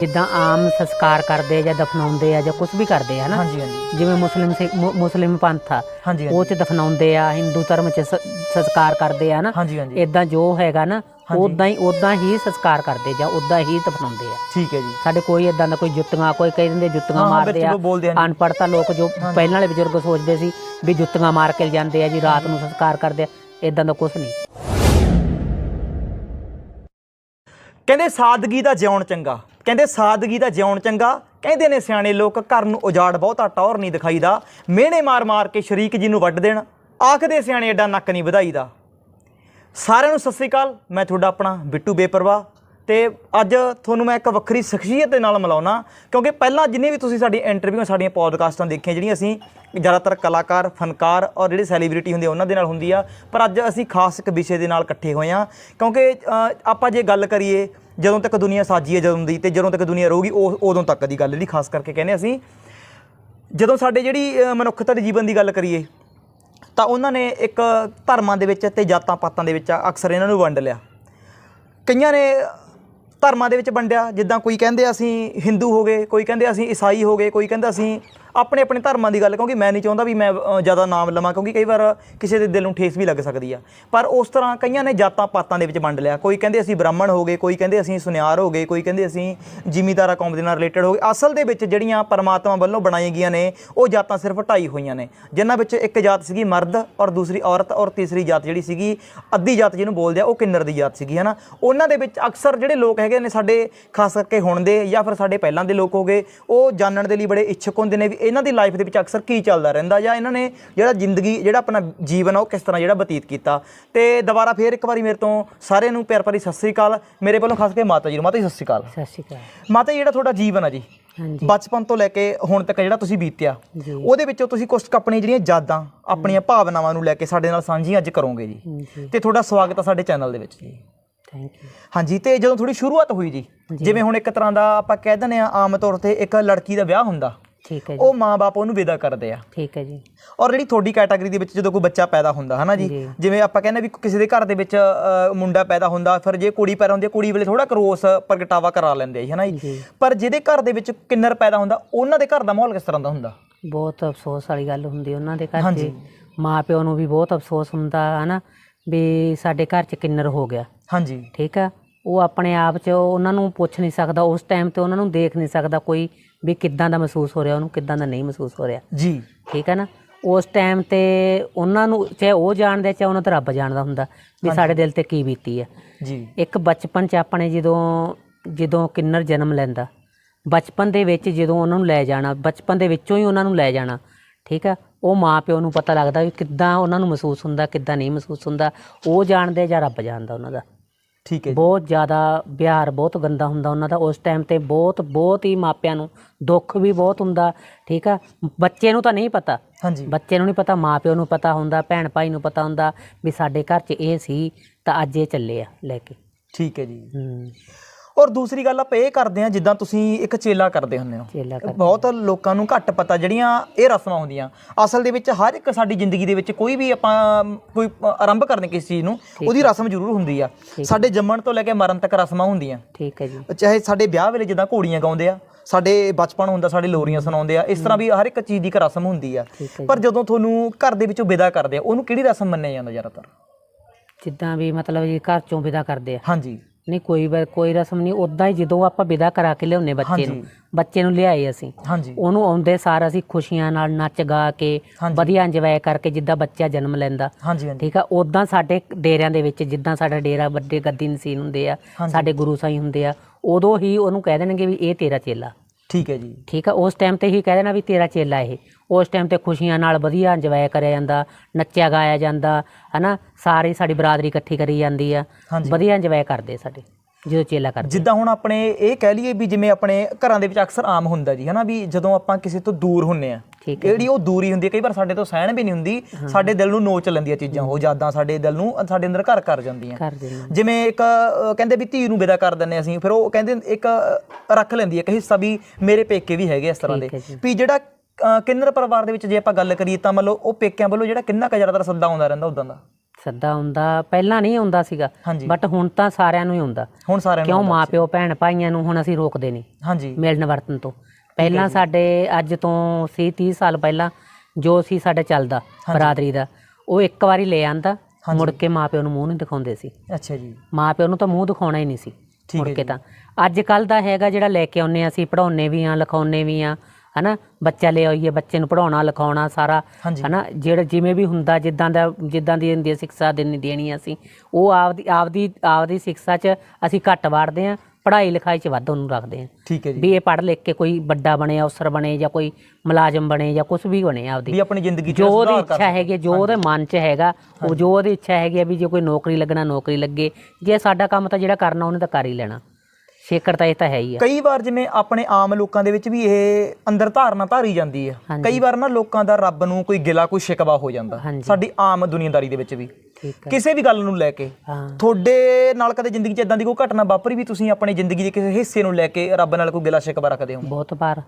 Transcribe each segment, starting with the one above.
ਜਿੱਦਾਂ ਆਮ ਸੰਸਕਾਰ ਕਰਦੇ ਆ ਜਾਂ ਦਫਨਾਉਂਦੇ ਆ ਜਾਂ ਕੁਝ ਵੀ ਕਰਦੇ ਆ ਨਾ ਹਾਂਜੀ ਹਾਂਜੀ। ਜਿਵੇਂ ਮੁਸਲਿਮ ਸਿੱਖ- ਮੁ- ਮੁਸਲਿਮ ਪੰਥ ਆ ਹਾਂਜੀ ਉਹ ਚ ਦਫਨਾਉਂਦੇ ਆ ਹਿੰਦੂ ਧਰਮ ਚ ਸ- ਸੰਸਕਾਰ ਕਰਦੇ ਆ ਨਾ ਹਾਂਜੀ ਹਾਂਜੀ। ਇਦਾਂ ਜੋ ਹੈਗਾ ਨਾ ਹਾਂਜੀ। ਉਦਾਂ ਹੀ ਉਦਾਂ ਹੀ ਸੰਸਕਾਰ ਕਰਦੇ ਜਾਂ ਉਦਾਂ ਹੀ ਦਫਨਾਉਂਦੇ ਆ। ਠੀਕ ਹੈ ਜੀ। ਸਾਡੇ ਕੋਈ ਇਦਾਂ ਦਾ ਕੋਈ ਜੁੱਤੀਆਂ ਕੋਈ ਦਿੰਦੇ ਜੁੱਤੀਆਂ ਹਾਂ, ਮਾਰਦੇ ਆ ਲੋਕ ਬੋਲਦੇ ਆ ਜੀ। ਅਨਪੜ੍ਹਤਾ ਲੋਕ ਜੋ ਪਹਿਲਾਂ ਵਾਲੇ ਬਜ਼ੁਰਗ ਸੋਚਦੇ ਸੀ ਵੀ ਜੁੱਤੀਆਂ ਮਾਰ ਕੇ ਜਾਂਦੇ ਆ ਜੀ ਰਾਤ ਨੂੰ ਸੰਸਕਾਰ ਕਰਦੇ ਆ ਇਦਾਂ ਦਾ ਕੁਝ ਨਹੀਂ। ਕਹਿੰਦੇ ਸਾਦਗੀ ਦਾ ਜਿਉਣ ਚੰਗਾ। ਕਹਿੰਦੇ, ਸਾਦਗੀ ਦਾ ਜਿਉਣ ਚੰਗਾ। ਕਹਿੰਦੇ ਨੇ ਸਿਆਣੇ ਲੋਕ, ਘਰ ਨੂੰ ਉਜਾੜ ਬਹੁਤਾ, ਟੌਰ ਨਹੀਂ ਦਿਖਾਈਦਾ। ਮਿਹਣੇ ਮਾਰ ਮਾਰ ਕੇ ਸ਼ਰੀਕ ਜੀ ਨੂੰ ਵੱਢ ਦੇਣ। ਆਖਦੇ ਸਿਆਣੇ, ਐਡਾ ਨੱਕ ਨਹੀਂ ਵਧਾਈਦਾ। ਸਾਰਿਆਂ ਨੂੰ, ਸਤਿ ਸ੍ਰੀ ਅਕਾਲ, ਮੈਂ ਤੁਹਾਡਾ ਆਪਣਾ ਬਿੱਟੂ ਬੇਪਰਵਾ। ਤੇ ਅੱਜ ਤੁਹਾਨੂੰ ਮੈਂ ਇੱਕ ਵੱਖਰੀ ਸ਼ਖਸੀਅਤ ਦੇ ਨਾਲ ਮਿਲਾਉਣਾ, ਕਿਉਂਕਿ ਪਹਿਲਾਂ ਜਿੰਨੇ ਵੀ ਤੁਸੀਂ ਸਾਡੀ ਇੰਟਰਵਿਊ ਸਾਡੀਆਂ ਪੋਡਕਾਸਟਾਂ ਦੇਖੀਆਂ, ਜਿਹੜੀਆਂ ਅਸੀਂ ਜ਼ਿਆਦਾਤਰ ਕਲਾਕਾਰ, ਫਨਕਾਰ ਔਰ ਜਿਹੜੇ ਸੈਲੀਬ੍ਰਿਟੀ ਹੁੰਦੇ ਆ, ਉਹਨਾਂ ਦੇ ਨਾਲ ਹੁੰਦੀ ਆ, ਪਰ ਅੱਜ ਅਸੀਂ ਖਾਸ ਇੱਕ ਵਿਸ਼ੇ ਦੇ ਨਾਲ ਇਕੱਠੇ ਹੋਏ ਆ ਕਿਉਂਕਿ ਆਪਾਂ ਜੇ ਗੱਲ ਕਰੀਏ ਜਦੋਂ ਤੱਕ ਦੁਨੀਆ ਸਾਜੀ ਹੈ ਜਦੋਂ ਦੀ ਤੇ ਜਦੋਂ ਤੱਕ ਦੁਨੀਆ ਰਹੂਗੀ, ਉਹ ਉਦੋਂ ਤੱਕ ਦੀ ਗੱਲ ਜਿਹੜੀ ਖਾਸ ਕਰਕੇ ਕਹਿੰਦੇ ਅਸੀਂ। ਜਦੋਂ ਸਾਡੇ ਜਿਹੜੀ ਮਨੁੱਖਤਾ ਦੇ ਜੀਵਨ ਦੀ ਗੱਲ ਕਰੀਏ, ਤਾਂ ਉਹਨਾਂ ਨੇ ਇੱਕ ਧਰਮਾਂ ਦੇ ਵਿੱਚ ਤੇ ਜਾਤਾਂ ਪਾਤਾਂ ਦੇ ਵਿੱਚ ਅਕਸਰ ਇਹਨਾਂ ਨੂੰ ਵੰਡ ਲਿਆ। ਕਈਆਂ ਨੇ ਧਰਮਾਂ ਦੇ ਵਿੱਚ ਵੰਡਿਆ, ਜਿੱਦਾਂ ਕੋਈ ਕਹਿੰਦੇ ਅਸੀਂ ਹਿੰਦੂ ਹੋ ਗਏ, ਕੋਈ ਕਹਿੰਦੇ ਅਸੀਂ ਈਸਾਈ ਹੋ ਗਏ, ਕੋਈ ਕਹਿੰਦਾ ਅਸੀਂ ਆਪਣੇ ਆਪਣੇ ਧਰਮਾਂ ਦੀ ਗੱਲ, ਕਿਉਂਕਿ ਮੈਂ ਨਹੀਂ ਚਾਹੁੰਦਾ ਵੀ ਮੈਂ ਜ਼ਿਆਦਾ ਨਾਮ ਲਵਾਂ, ਕਿਉਂਕਿ ਕਈ ਵਾਰ ਕਿਸੇ ਦੇ ਦਿਲ ਨੂੰ ਠੇਸ ਵੀ ਲੱਗ ਸਕਦੀ ਆ। ਪਰ ਉਸ ਤਰ੍ਹਾਂ ਕਈਆਂ ਨੇ ਜਾਤਾਂ ਪਾਤਾਂ ਦੇ ਵਿੱਚ ਵੰਡ ਲਿਆ। ਕੋਈ ਕਹਿੰਦੇ ਅਸੀਂ ਬ੍ਰਾਹਮਣ ਹੋ ਗਏ, ਕੋਈ ਕਹਿੰਦੇ ਅਸੀਂ ਸੁਨਿਆਰ ਹੋ ਗਏ, ਕੋਈ ਕਹਿੰਦੇ ਅਸੀਂ ਜ਼ਿਮੀਦਾਰਾ ਕੌਮ ਦੇ ਨਾਲ ਰਿਲੇਟਡ ਹੋ ਗਏ। ਅਸਲ ਦੇ ਵਿੱਚ ਜਿਹੜੀਆਂ ਪਰਮਾਤਮਾ ਵੱਲੋਂ ਬਣਾਈਆਂ ਗਈਆਂ ਨੇ, ਉਹ ਜਾਤਾਂ ਸਿਰਫ ਢਾਈ ਹੋਈਆਂ ਨੇ, ਜਿਨ੍ਹਾਂ ਵਿੱਚ ਇੱਕ ਜਾਤ ਸੀਗੀ ਮਰਦ ਔਰ ਦੂਸਰੀ ਔਰਤ ਔਰ ਤੀਸਰੀ ਜਾਤ ਜਿਹੜੀ ਸੀਗੀ, ਅੱਧੀ ਜਾਤ ਜਿਹਨੂੰ ਬੋਲਦੇ ਆ, ਉਹ ਕਿੰਨਰ ਦੀ ਜਾਤ ਸੀਗੀ, ਹਨਾ? ਉਹਨਾਂ ਦੇ ਵਿੱਚ ਅਕਸਰ ਜਿਹੜੇ ਲੋਕ ਹੈਗੇ ਨੇ ਸਾਡੇ, ਖਾਸ ਕਰਕੇ ਹੁਣ ਦੇ ਜਾਂ ਫਿਰ ਸਾਡੇ ਪਹਿਲਾਂ ਦੇ ਲੋਕ ਹੋਗੇ ਉਹ ਜਾਣਨ ਦੇ ਲਈ ਬੜੇ ਇੱਛੁਕ ਹੁੰਦੇ ਨੇ ਵੀ ਇਹਨਾਂ ਦੀ ਲਾਈਫ ਦੇ ਵਿੱਚ ਅਕਸਰ ਕੀ ਚੱਲਦਾ ਰਹਿੰਦਾ ਜਾਂ ਇਹਨਾਂ ਨੇ ਜਿਹੜਾ ਜ਼ਿੰਦਗੀ ਜਿਹੜਾ ਆਪਣਾ ਜੀਵਨ ਆ ਉਹ ਕਿਸ ਤਰ੍ਹਾਂ ਜਿਹੜਾ ਬਤੀਤ ਕੀਤਾ। ਤੇ ਦੁਬਾਰਾ ਫੇਰ ਇੱਕ ਵਾਰੀ ਮੇਰੇ ਤੋਂ ਸਾਰਿਆਂ ਨੂੰ ਪਿਆਰ ਭਰੀ ਸਤਿ ਸ੍ਰੀ ਅਕਾਲ। ਮੇਰੇ ਵੱਲੋਂ ਖਾਸ ਕਰਕੇ ਮਾਤਾ ਜੀ ਨੂੰ। ਮਾਤਾ ਜੀ ਸਤਿ ਸ੍ਰੀ ਅਕਾਲ। ਸਤਿ ਸ਼੍ਰੀ ਅਕਾਲ। ਮਾਤਾ ਜੀ ਜਿਹੜਾ ਤੁਹਾਡਾ ਜੀਵਨ ਆ ਜੀ ਬਚਪਨ ਤੋਂ ਲੈ ਕੇ ਹੁਣ ਤੱਕ ਜਿਹੜਾ ਤੁਸੀਂ ਬੀਤਿਆ ਉਹਦੇ ਵਿੱਚੋਂ ਤੁਸੀਂ ਕੁਝ ਆਪਣੀਆਂ ਜਿਹੜੀਆਂ ਯਾਦਾਂ ਆਪਣੀਆਂ ਭਾਵਨਾਵਾਂ ਨੂੰ ਲੈ ਕੇ ਸਾਡੇ ਨਾਲ ਸਾਂਝੀਆਂ ਅੱਜ ਕਰੋਗੇ ਜੀ। ਜੀ। ਤੇ ਤੁਹਾਡਾ ਸਵਾਗਤ ਆ ਸਾਡੇ ਚੈਨਲ ਦੇ ਵਿੱਚ ਜੀ। ਥੈਂਕ ਯੂ ਹਾਂਜੀ ਤੇ ਜਦੋਂ ਥੋੜੀ ਸ਼ੁਰੂਆਤ ਹੋਈ ਜੀ ਜਿਵੇਂ ਹੁਣ ਇੱਕ ਤਰ੍ਹਾਂ ਦਾ ਆਪਾਂ ਕਹਿ ਦਿੰਦੇ ਆ ਆਮ ਤੌਰ ਤੇ ਇੱਕ ਲੜਕੀ ਦਾ ਵਿਆਹ ਹੁੰਦਾ ਠੀਕ ਹੈ ਜੀ। ਉਹ ਮਾਂ-ਬਾਪ ਉਹਨੂੰ ਵਿਦਾ ਕਰਦੇ ਆ। ਠੀਕ ਹੈ ਜੀ। ਔਰ ਜਿਹੜੀ ਤੁਹਾਡੀ ਕੈਟਾਗਰੀ ਦੇ ਵਿੱਚ ਜਦੋਂ ਕੋਈ ਬੱਚਾ ਪੈਦਾ ਹੁੰਦਾ ਹਨਾ ਜੀ। ਜਿਵੇਂ ਆਪਾਂ ਕਹਿੰਦੇ ਵੀ ਕਿਸੇ ਦੇ ਘਰ ਦੇ ਵਿੱਚ ਮੁੰਡਾ ਪੈਦਾ ਹੁੰਦਾ ਫਿਰ ਜੇ ਕੁੜੀ ਪੈਦਾ ਹੁੰਦੀ ਹੈ ਕੁੜੀ ਵੇਲੇ ਥੋੜਾ ਕਰੋਸ ਪ੍ਰਗਟਾਵਾ ਕਰਾ ਲੈਂਦੇ ਆ ਜੀ ਹਨਾ ਜੀ? ਪਰ ਜਿਹਦੇ ਘਰ ਦੇ ਵਿੱਚ ਕਿੰਨਰ ਪੈਦਾ ਹੁੰਦਾ ਉਹਨਾਂ ਦੇ ਘਰ ਦਾ ਮਾਹੌਲ ਕਿਸ ਤਰ੍ਹਾਂ ਦਾ ਹੁੰਦਾ? ਬਹੁਤ ਅਫਸੋਸ ਵਾਲੀ ਗੱਲ ਹੁੰਦੀ ਉਹਨਾਂ ਦੇ ਘਰ ਹਾਂਜੀ। 'ਚ ਮਾਂ ਪਿਓ ਨੂੰ ਵੀ ਬਹੁਤ ਅਫਸੋਸ ਹੁੰਦਾ ਹਨਾ ਵੀ ਸਾਡੇ ਘਰ 'ਚ ਕਿੰਨਰ ਹੋ ਗਿਆ। ਹਾਂਜੀ। ਠੀਕ ਆ? ਉਹ ਆਪਣੇ ਆਪ 'ਚ ਉਹਨਾਂ ਨੂੰ ਪੁੱਛ ਨਹੀਂ ਸਕਦਾ ਉਸ ਟਾਈਮ ਤੇ ਉਹਨਾਂ ਨੂੰ ਦੇਖ ਨਹੀਂ ਸਕਦਾ ਕੋਈ ਵੀ ਕਿੱਦਾਂ ਦਾ ਮਹਿਸੂਸ ਹੋ ਰਿਹਾ ਉਹਨੂੰ ਕਿੱਦਾਂ ਦਾ ਨਹੀਂ ਮਹਿਸੂਸ ਹੋ ਰਿਹਾ। ਜੀ। ਠੀਕ ਹੈ ਨਾ? ਉਸ ਟਾਈਮ ਤੇ ਉਹਨਾਂ ਨੂੰ ਚਾਹੇ ਉਹ ਜਾਣਦੇ ਚਾਹੇ ਉਹਨਾਂ ਤੇ ਰੱਬ ਜਾਣਦਾ ਹੁੰਦਾ ਵੀ ਸਾਡੇ ਦਿਲ ਤੇ ਕੀ ਬੀਤੀ ਆ ਜੀ। ਇੱਕ ਬਚਪਨ 'ਚ ਆਪਣੇ ਜਦੋਂ ਜਦੋਂ ਕਿੰਨਰ ਜਨਮ ਲੈਂਦਾ ਬਚਪਨ ਦੇ ਵਿੱਚ ਜਦੋਂ ਉਹਨਾਂ ਨੂੰ ਲੈ ਜਾਣਾ ਬਚਪਨ ਦੇ ਵਿੱਚੋਂ ਹੀ ਉਹਨਾਂ ਨੂੰ ਲੈ ਜਾਣਾ ਠੀਕ ਆ ਉਹ ਮਾਂ ਪਿਓ ਨੂੰ ਪਤਾ ਲੱਗਦਾ ਵੀ ਕਿੱਦਾਂ ਉਹਨਾਂ ਨੂੰ ਮਹਿਸੂਸ ਹੁੰਦਾ ਕਿੱਦਾਂ ਨਹੀਂ ਮਹਿਸੂਸ ਹੁੰਦਾ। ਉਹ ਜਾਣਦੇ ਜਾਂ ਰੱਬ ਜਾਣਦਾ ਉਹਨਾਂ ਦਾ। ਠੀਕ ਹੈ ਬਹੁਤ ਜ਼ਿਆਦਾ ਵਿਹਾਰ ਬਹੁਤ ਗੰਦਾ ਹੁੰਦਾ ਉਹਨਾਂ ਦਾ ਉਸ ਟਾਈਮ ਤੇ ਬਹੁਤ ਬਹੁਤ ਹੀ ਮਾਪਿਆਂ ਨੂੰ ਦੁੱਖ ਵੀ ਬਹੁਤ ਹੁੰਦਾ ਠੀਕ ਆ? ਬੱਚੇ ਨੂੰ ਤਾਂ ਨਹੀਂ ਪਤਾ। ਹਾਂਜੀ। ਬੱਚੇ ਨੂੰ ਨਹੀਂ ਪਤਾ ਮਾਪਿਓ ਨੂੰ ਪਤਾ ਹੁੰਦਾ ਭੈਣ ਭਾਈ ਨੂੰ ਪਤਾ ਹੁੰਦਾ ਵੀ ਸਾਡੇ ਘਰ 'ਚ ਇਹ ਸੀ ਤਾਂ ਅੱਜ ਇਹ ਚੱਲੇ ਆ ਲੈ ਕੇ। ਠੀਕ ਹੈ ਜੀ। ਹੂੰ। ਔਰ ਦੂਸਰੀ ਗੱਲ ਆਪਾਂ ਇਹ ਕਰਦੇ ਹਾਂ ਜਿੱਦਾਂ ਤੁਸੀਂ ਇੱਕ ਚੇਲਾ ਕਰਦੇ ਹੁੰਦੇ ਹੋ। ਬਹੁਤ ਲੋਕਾਂ ਨੂੰ ਘੱਟ ਪਤਾ ਜਿਹੜੀਆਂ ਇਹ ਰਸਮਾਂ ਹੁੰਦੀਆਂ। ਅਸਲ ਦੇ ਵਿੱਚ ਹਰ ਇੱਕ ਸਾਡੀ ਜ਼ਿੰਦਗੀ ਦੇ ਵਿੱਚ ਕੋਈ ਵੀ ਆਪਾਂ ਕੋਈ ਆਰੰਭ ਕਰਨੇ ਕਿਸੇ ਚੀਜ਼ ਨੂੰ ਉਹਦੀ ਰਸਮ ਜ਼ਰੂਰ ਹੁੰਦੀ ਆ। ਸਾਡੇ ਜੰਮਣ ਤੋਂ ਲੈ ਕੇ ਮਰਨ ਤੱਕ ਰਸਮਾਂ ਹੁੰਦੀਆਂ। ਠੀਕ ਹੈ ਜੀ। ਚਾਹੇ ਸਾਡੇ ਵਿਆਹ ਵੇਲੇ ਜਿੱਦਾਂ ਘੋੜੀਆਂ ਗਾਉਂਦੇ ਆ ਸਾਡੇ ਬਚਪਨ ਹੁੰਦਾ ਸਾਡੇ ਲੋਰੀਆਂ ਸੁਣਾਉਂਦੇ ਆ ਇਸ ਤਰ੍ਹਾਂ ਵੀ ਹਰ ਇੱਕ ਚੀਜ਼ ਦੀ ਇੱਕ ਰਸਮ ਹੁੰਦੀ ਆ। ਪਰ ਜਦੋਂ ਤੁਹਾਨੂੰ ਘਰ ਦੇ ਵਿੱਚੋਂ ਵਿਦਾ ਕਰਦੇ ਆ ਉਹਨੂੰ ਕਿਹੜੀ ਰਸਮ ਮੰਨਿਆ ਜਾਂਦਾ ਜ਼ਿਆਦਾਤਰ? ਜਿੱਦਾਂ ਵੀ ਮਤਲਬ ਜੀ ਘਰ ਚੋਂ ਵਿਦਾ ਕਰਦੇ ਆ। ਹਾਂਜੀ। ਨਹੀਂ ਕੋਈ ਵਾ- ਕੋਈ ਰਸਮ ਨਹੀਂ ਉਦਾਂ ਹੀ ਜਦੋਂ ਆਪਾਂ ਵਿਦਾ ਕਰਾ ਕੇ ਲਿਆਉਨੇ ਬੱਚੇ ਨੂੰ। ਬੱਚੇ ਨੂੰ ਲਿਆਏ ਅਸੀਂ। ਹਾਂਜੀ। ਉਹਨੂੰ ਆਉਂਦੇ ਸਾਰ ਅਸੀਂ ਖੁਸ਼ੀਆਂ ਨਾਲ ਨੱਚ ਗਾ ਕੇ। ਵਧੀਆ ਇੰਜੋਏ ਕਰਕੇ ਜਿੱਦਾਂ ਬੱਚਾ ਜਨਮ ਲੈਂਦਾ। ਠੀਕ ਆ? ਉਦਾਂ ਸਾਡੇ ਡੇਰਿਆਂ ਦੇ ਵਿੱਚ ਜਿੱਦਾਂ ਸਾਡਾ ਡੇਰਾ ਵੱਡੇ ਗੱਦੀ ਨਸੀਨ ਹੁੰਦੇ ਆ। ਸਾਡੇ ਗੁਰੂ ਸਾਈ ਹੁੰਦੇ ਆ ਉਦੋਂ ਹੀ ਉਹਨੂੰ ਕਹਿ ਦੇਣਗੇ ਵੀ ਇਹ ਤੇਰਾ ਚੇਲਾ। ਠੀਕ ਹੈ ਜੀ। ਠੀਕ ਆ? ਉਸ ਟਾਈਮ ਤੇ ਹੀ ਕਹਿ ਦੇਣਾ ਵੀ ਤੇਰਾ ਚੇਲਾ ਇਹ। ਉਸ ਟਾਈਮ ਤੇ ਖੁਸ਼ੀਆਂ ਨਾਲ ਵਧੀਆ ਇੰਜੋਏ ਕਰਿਆ ਜਾਂਦਾ ਨੱਚਿਆ ਗਾਇਆ ਜਾਂਦਾ ਹਨਾ ਸਾਰੀ ਸਾਡੀ ਬਰਾਦਰੀ ਇਕੱਠੀ ਕਰੀ ਜਾਂਦੀ ਆ। ਵਧੀਆ ਇੰਜੋਏ ਕਰਦੇ ਸਾਡੇ ਜਦੋਂ ਚੇਲਾ ਕਰਦੇ ਜਿੱਦਾਂ ਹੁਣ ਆਪਣੇ ਇਹ ਕਹਿ ਲਈਏ ਵੀ ਜਿਵੇਂ ਆਪਣੇ ਘਰਾਂ ਦੇ ਵਿੱਚ ਅਕਸਰ ਆਮ ਹੁੰਦਾ ਜੀ ਹਨਾ ਵੀ ਜਦੋਂ ਆਪਾਂ ਕਿਸੇ ਤੋਂ ਦੂਰ ਹੁੰਨੇ ਆ ਜਿਹੜੀ ਉਹ ਦੂਰੀ ਹੁੰਦੀ ਹੈ ਕਈ ਵਾਰ ਸਾਡੇ ਤੋਂ ਸਹਿਣ ਵੀ ਨਹੀਂ ਹੁੰਦੀ ਸਾਡੇ ਦਿਲ ਨੂੰ ਨੋਚ ਲੈਂਦੀਆਂ ਚੀਜ਼ਾਂ ਉਹ ਯਾਦਾਂ ਸਾਡੇ ਦਿਲ ਨੂੰ ਸਾਡੇ ਅੰਦਰ ਘਰ ਕਰ ਜਾਂਦੀਆਂ। ਜਿਵੇਂ ਇੱਕ ਕਹਿੰਦੇ ਵੀ ਧੀ ਨੂੰ ਵਿਦਾ ਕਰ ਦਿੰਨੇ ਅਸੀਂ ਫਿਰ ਉਹ ਕਹਿੰਦੇ ਇੱਕ ਰੱਖ ਲੈਂਦੀ ਹੈ ਇੱਕ ਹਿੱਸਾ ਵੀ ਮੇਰੇ ਪੇਕੇ ਵੀ ਹੈਗੇ ਇਸ ਤਰ੍ਹਾਂ ਦੇ। ਵੀ ਜਿਹੜਾ ਕਿੰਨਰ ਪਰਿਵਾਰ ਦੇ ਵਿੱਚ ਜੇ ਆਪਾਂ ਗੱਲ ਕਰੀਏ ਤਾਂ ਮੰਨ ਲਓ ਉਹ ਪੇਕਿਆਂ ਵੱਲੋਂ ਜਿਹੜਾ ਕਿੰਨਾ ਕੁ ਜ਼ਿਆਦਾਤਰ ਸੱਦਾ ਆਉਂਦਾ ਰਹਿੰਦਾ ਉਦਾਂ ਦਾ? ਸੱਦਾ ਹੁੰਦਾ ਪਹਿਲਾਂ ਨਹੀਂ ਆਉਂਦਾ ਸੀਗਾ ਬਟ ਹੁਣ ਤਾਂ ਸਾਰਿਆਂ ਨੂੰ ਹੀ ਆਉਂਦਾ। ਹੁਣ ਸਾਰਿਆਂ ਨੂੰ ਕਿਉਂ ਮਾਪਿਓ ਭੈਣ ਭਾਈਆਂ ਨੂੰ ਹੁਣ ਅਸੀਂ ਰੋਕਦੇ ਨਹੀਂ ਹਾਂਜੀ। ਮਿਲਣ ਵਰਤਨ ਤੋਂ। ਪਹਿਲਾਂ ਸਾਡੇ ਅੱਜ ਤੋਂ ਸੀ 30 ਸਾਲ ਪਹਿਲਾਂ ਜੋ ਸੀ ਸਾਡਾ ਚੱਲਦਾ ਬਰਾਦਰੀ ਦਾ ਉਹ ਇੱਕ ਵਾਰੀ ਲੈ ਆਂਦਾ ਮੁੜ ਕੇ ਮਾਪਿਓ ਨੂੰ ਮੂੰਹ ਨਹੀਂ ਦਿਖਾਉਂਦੇ ਸੀ। ਅੱਛਾ ਜੀ। ਮਾਪਿਓ ਨੂੰ ਤਾਂ ਮੂੰਹ ਦਿਖਾਉਣਾ ਹੀ ਨਹੀਂ ਸੀ ਮੁੜ ਕੇ ਤਾਂ। ਅੱਜ ਕੱਲ ਦਾ ਹੈਗਾ ਜਿਹੜਾ ਲੈ ਕੇ ਆਉਨੇ ਅਸੀਂ ਪੜਾਉਨੇ ਵੀ ਆ ਲਿਖਾਉਨੇ ਵੀ ਆ ਹਨਾ? ਬੱਚਾ ਲੈ ਆਈਏ ਬੱਚੇ ਨੂੰ ਪੜਾਉਣਾ ਲਿਖਾਉਣਾ ਸਾਰਾ ਹਾਂਜੀ। ਹਨਾ? ਜਿਹੜਾ ਜਿਵੇਂ ਵੀ ਹੁੰਦਾ ਜਿੱਦਾਂ ਦਾ ਜਿੱਦਾਂ ਦੀ ਹੁੰਦੀ ਹੈ ਸਿੱਖਿਆ ਦੇਣੀ ਦੇਣੀ ਅਸੀਂ ਉਹ ਆਪਦੀ ਆਪਦੀ ਆਪਦੀ ਸਿੱਖਿਆ 'ਚ ਅਸੀਂ ਘੱਟ ਵਾੜਦੇ ਆ ਪੜ੍ਹਾਈ ਲਿਖਾਈ 'ਚ ਵੱਧ ਉਹਨੂੰ ਰੱਖਦੇ ਆ ਠੀਕ ਹੈ ਜੀ। ਵੀ ਇਹ ਪੜ੍ਹ ਲਿਖ ਕੇ ਕੋਈ ਵੱਡਾ ਬਣੇ ਅਫਸਰ ਬਣੇ ਜਾਂ ਕੋਈ ਮੁਲਾਜ਼ਮ ਬਣੇ ਜਾਂ ਕੁਝ ਵੀ ਬਣੇ ਆਪਦੀ। ਵੀ ਆਪਣੀ ਜ਼ਿੰਦਗੀ 'ਚ ਜੋ ਉਹਦੀ ਸੁਧਾਰ ਕਰ ਇੱਛਾ ਹੈਗੀ ਹੈ, ਜੋ ਉਹਦੇ ਮਨ 'ਚ ਹੈਗਾ ਉਹ ਜੋ ਉਹਦੀ ਇੱਛਾ ਹੈਗੀ ਹੈ ਵੀ ਜੇ ਕੋਈ ਨੌਕਰੀ ਲੱਗਣਾ ਨੌਕਰੀ ਲੱਗੇ ਜੇ ਸਾਡਾ ਕੰਮ ਤਾਂ ਜਿਹੜਾ ਕਰਨਾ ਉਹਨੇ ਤਾਂ ਕਰ ਹੀ ਲੈਣਾ। ਛੇਕੜ ਤਾਂ ਇਹ ਤਾਂ ਹੈ ਹੀ ਆ। ਕਈ ਵਾਰ ਜਿਵੇਂ ਆਪਣੇ ਆਮ ਲੋਕਾਂ ਦੇ ਵਿੱਚ ਵੀ ਇਹ ਅੰਦਰ ਧਾਰਨਾ ਧਾਰੀ ਜਾਂਦੀ ਹੈ। ਕਈ ਵਾਰ ਨਾ ਲੋਕਾਂ ਦਾ ਰੱਬ ਨੂੰ ਕੋਈ ਗਿਲਾ ਕੋਈ ਸ਼ਿਕਵਾ ਹੋ ਜਾਂਦਾ। ਸਾਡੀ ਆਮ ਦੁਨੀਆਦਾਰੀ ਦੇ ਵਿੱਚ ਵੀ। ਕਿਸੇ ਵੀ ਗੱਲ ਨੂੰ ਲੈ ਕੇ। ਤੁਹਾਡੇ ਨਾਲ ਕਦੇ ਜ਼ਿੰਦਗੀ 'ਚ ਇਦਾਂ ਦੀ ਕੋਈ ਘਟਨਾ ਵਾਪਰੀ ਵੀ ਤੁਸੀਂ ਆਪਣੀ ਜ਼ਿੰਦਗੀ ਦੇ ਕਿਸੇ ਹਿੱਸੇ ਨੂੰ ਲੈ ਕੇ ਰੱਬ ਨਾਲ ਕੋਈ ਗਿਲਾ ਸ਼ਿਕਵਾ ਰੱਖਦੇ ਹੋ? ਬਹੁਤ ਵਾਰ।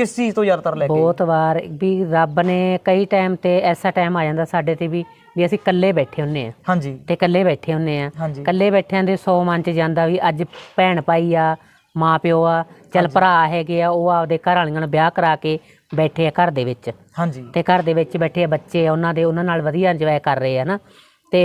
ਕਿਸ ਚੀਜ਼ ਤੋਂ ਜ਼ਿਆਦਾਤਰ ਲੈ ਕੇ ਬਹੁਤ ਵਾਰ ਵੀ ਰੱਬ ਨੇ ਕਈ ਟਾਈਮ ਤੇ ਐਸਾ ਟਾਈਮ ਆ ਜਾਂਦਾ ਸਾਡੇ ਤੇ ਵੀ ਵੀ ਅਸੀਂ ਇਕੱਲੇ ਬੈਠੇ ਹੁੰਨੇ ਆ। ਹਾਂਜੀ। ਤੇ ਇਕੱਲੇ ਬੈਠੇ ਹੁੰਨੇ ਆ। ਹਾਂਜੀ। ਇਕੱਲੇ ਬੈਠਿਆਂ ਦੇ 100 ਮਨ ਚ ਜਾਂਦਾ ਵੀ ਅੱਜ ਭੈਣ ਭਾਈ ਆ ਮਾਂ ਪਿਓ ਆ ਚੱਲ ਭਰਾ ਹੈਗੇ ਆ ਉਹ ਆਪਦੇ ਘਰ ਵਾਲੀਆਂ ਨਾਲ ਵਿਆਹ ਕਰਾ ਕੇ ਬੈਠੇ ਆ ਘਰ ਦੇ ਵਿੱਚ। ਹਾਂਜੀ। ਤੇ ਘਰ ਦੇ ਵਿੱਚ ਬੈਠੇ ਆ ਬੱਚੇ ਆ ਉਹਨਾਂ ਦੇ ਉਹਨਾਂ ਨਾਲ ਵਧੀਆ ਇੰਜੋਏ ਕਰ ਰਹੇ ਆ ਨਾ। ਤੇ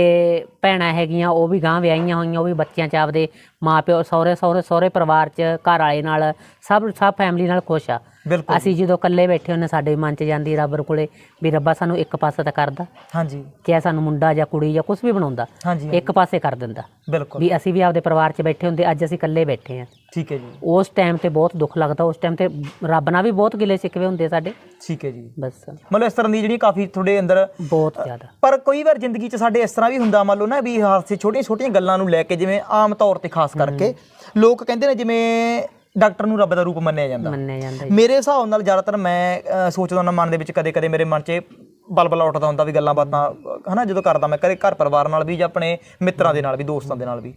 ਭੈਣਾਂ ਹੈਗੀਆਂ ਉਹ ਵੀ ਗਾਂ ਵਿਆਹੀਆਂ ਹੋਈਆਂ ਉਹ ਵੀ ਬੱਚਿਆਂ 'ਚ ਆਪਦੇ ਮਾਪਿਓ ਸਹੁਰੇ ਸਹੁਰੇ ਸਹੁਰੇ ਪਰਿਵਾਰ 'ਚ ਘਰ ਵਾਲੇ ਨਾਲ ਸਭ ਸਭ ਫੈਮਿਲੀ ਨਾਲ ਖੁਸ਼ ਆ। ਬਿਲਕੁਲ ਅਸੀਂ ਜਦੋਂ ਇਕੱਲੇ ਬੈਠੇ ਹੁੰਨੇ ਸਾਡੇ ਮਨ 'ਚ ਜਾਂਦੀ ਰੱਬ ਕੋਲੇ ਵੀ ਰੱਬਾ ਸਾਨੂੰ ਇੱਕ ਪਾਸੇ ਤਾਂ ਕਰਦਾ। ਹਾਂਜੀ। ਚਾਹੇ ਸਾਨੂੰ ਮੁੰਡਾ ਜਾਂ ਕੁੜੀ ਜਾਂ ਕੁਝ ਵੀ ਬਣਾਉਂਦਾ ਹਾਂਜੀ ਇੱਕ ਪਾਸੇ ਕਰ ਦਿੰਦਾ। ਬਿਲਕੁਲ। ਵੀ ਅਸੀਂ ਵੀ ਆਪਦੇ ਪਰਿਵਾਰ 'ਚ ਬੈਠੇ ਹੁੰਦੇ ਅੱਜ ਅਸੀਂ ਇਕੱਲੇ ਬੈਠੇ ਆ ਠੀਕ ਹੈ ਜੀ। ਉਸ ਟਾਈਮ ਤੇ ਬਹੁਤ ਦੁੱਖ ਲੱਗਦਾ ਉਸ ਟਾਈਮ ਤੇ ਰੱਬ ਨਾਲ ਵੀ ਬਹੁਤ ਗਿਲੇ ਸਿੱਕਵੇ ਹੁੰਦੇ ਸਾਡੇ। ਠੀਕ ਹੈ ਜੀ। ਬਸ। ਮਤਲਬ ਇਸ ਤਰ੍ਹਾਂ ਦੀ ਜਿਹੜੀ ਕਾਫੀ ਤੁਹਾਡੇ ਅੰਦਰ ਬਹੁਤ ਜ਼ਿਆਦਾ। ਪਰ ਕੋਈ ਵਾਰ ਜ਼ਿੰਦਗੀ 'ਚ ਸਾਡੇ ਇਸ ਤਰ੍ਹਾਂ ਵੀ ਹੁੰਦਾ ਮੰਨ ਲਓ ਨਾ ਵੀ ਹਾਦਸੇ ਛੋਟੀਆਂ ਛੋਟੀਆਂ ਗੱਲਾਂ ਨੂੰ ਲੈ ਕੇ ਜਿਵੇਂ ਆਮ ਤੌਰ ਤੇ ਖਾਸ ਕਰਕੇ ਲੋਕ ਕਹਿੰਦੇ ਨੇ ਜਿਵੇਂ ਡਾਕਟਰ ਨੂੰ ਰੱਬ ਦਾ ਰੂਪ ਮੰਨਿਆ ਜਾਂਦਾ। ਮੰਨਿਆ ਜਾਂਦਾ ਮੇਰੇ ਹਿਸਾਬ ਨਾਲ ਜ਼ਿਆਦਾਤਰ ਮੈਂ ਅਹ, ਸੋਚਦਾ ਹੁੰਦਾ ਮਨ ਦੇ ਵਿੱਚ ਕਦੇ ਕਦੇ ਮੇਰੇ ਮਨ 'ਚ ਬਲਬਲਾ ਉੱਠਦਾ ਹੁੰਦਾ ਵੀ ਗੱਲਾਂ ਬਾਤਾਂ ਅਹ, ਹਨਾ ਜਦੋਂ ਕਰਦਾ ਮੈਂ ਕਦੇ ਘਰ ਪਰਿਵਾਰ ਨਾਲ ਵੀ ਜਾਂ ਆਪਣੇ ਮਿੱਤਰਾਂ ਦੇ ਨਾਲ ਵੀ ਦੋਸਤਾਂ ਦੇ ਨਾਲ ਵੀ।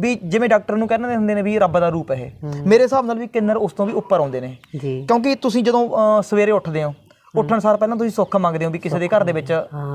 ਵੀ ਜਿਵੇਂ ਡਾਕਟਰ ਨੂੰ ਕਹਿੰਦੇ ਹੁੰਦੇ ਨੇ ਵੀ ਰੱਬ ਦਾ ਰੂਪ ਇਹ। ਮੇਰੇ ਹਿਸਾਬ ਨਾਲ ਵੀ ਕਿੰਨਰ ਉਸ ਤੋਂ ਵੀ ਉੱਪਰ ਆਉਂਦੇ ਨੇ। ਜੀ। ਕਿਉਂਕਿ ਤੁਸੀਂ ਜਦੋਂ ਅਹ, ਸਵੇਰੇ ਉੱਠਦੇ ਹੋ ਉੱਠਣ ਸਾਰ ਪਹਿਲਾਂ ਤੁਸੀਂ ਸੁੱਖ ਮੰਗਦੇ ਹੋ ਵੀ ਕਿਸੇ ਦੇ ਘਰ ਦੇ ਵਿੱਚ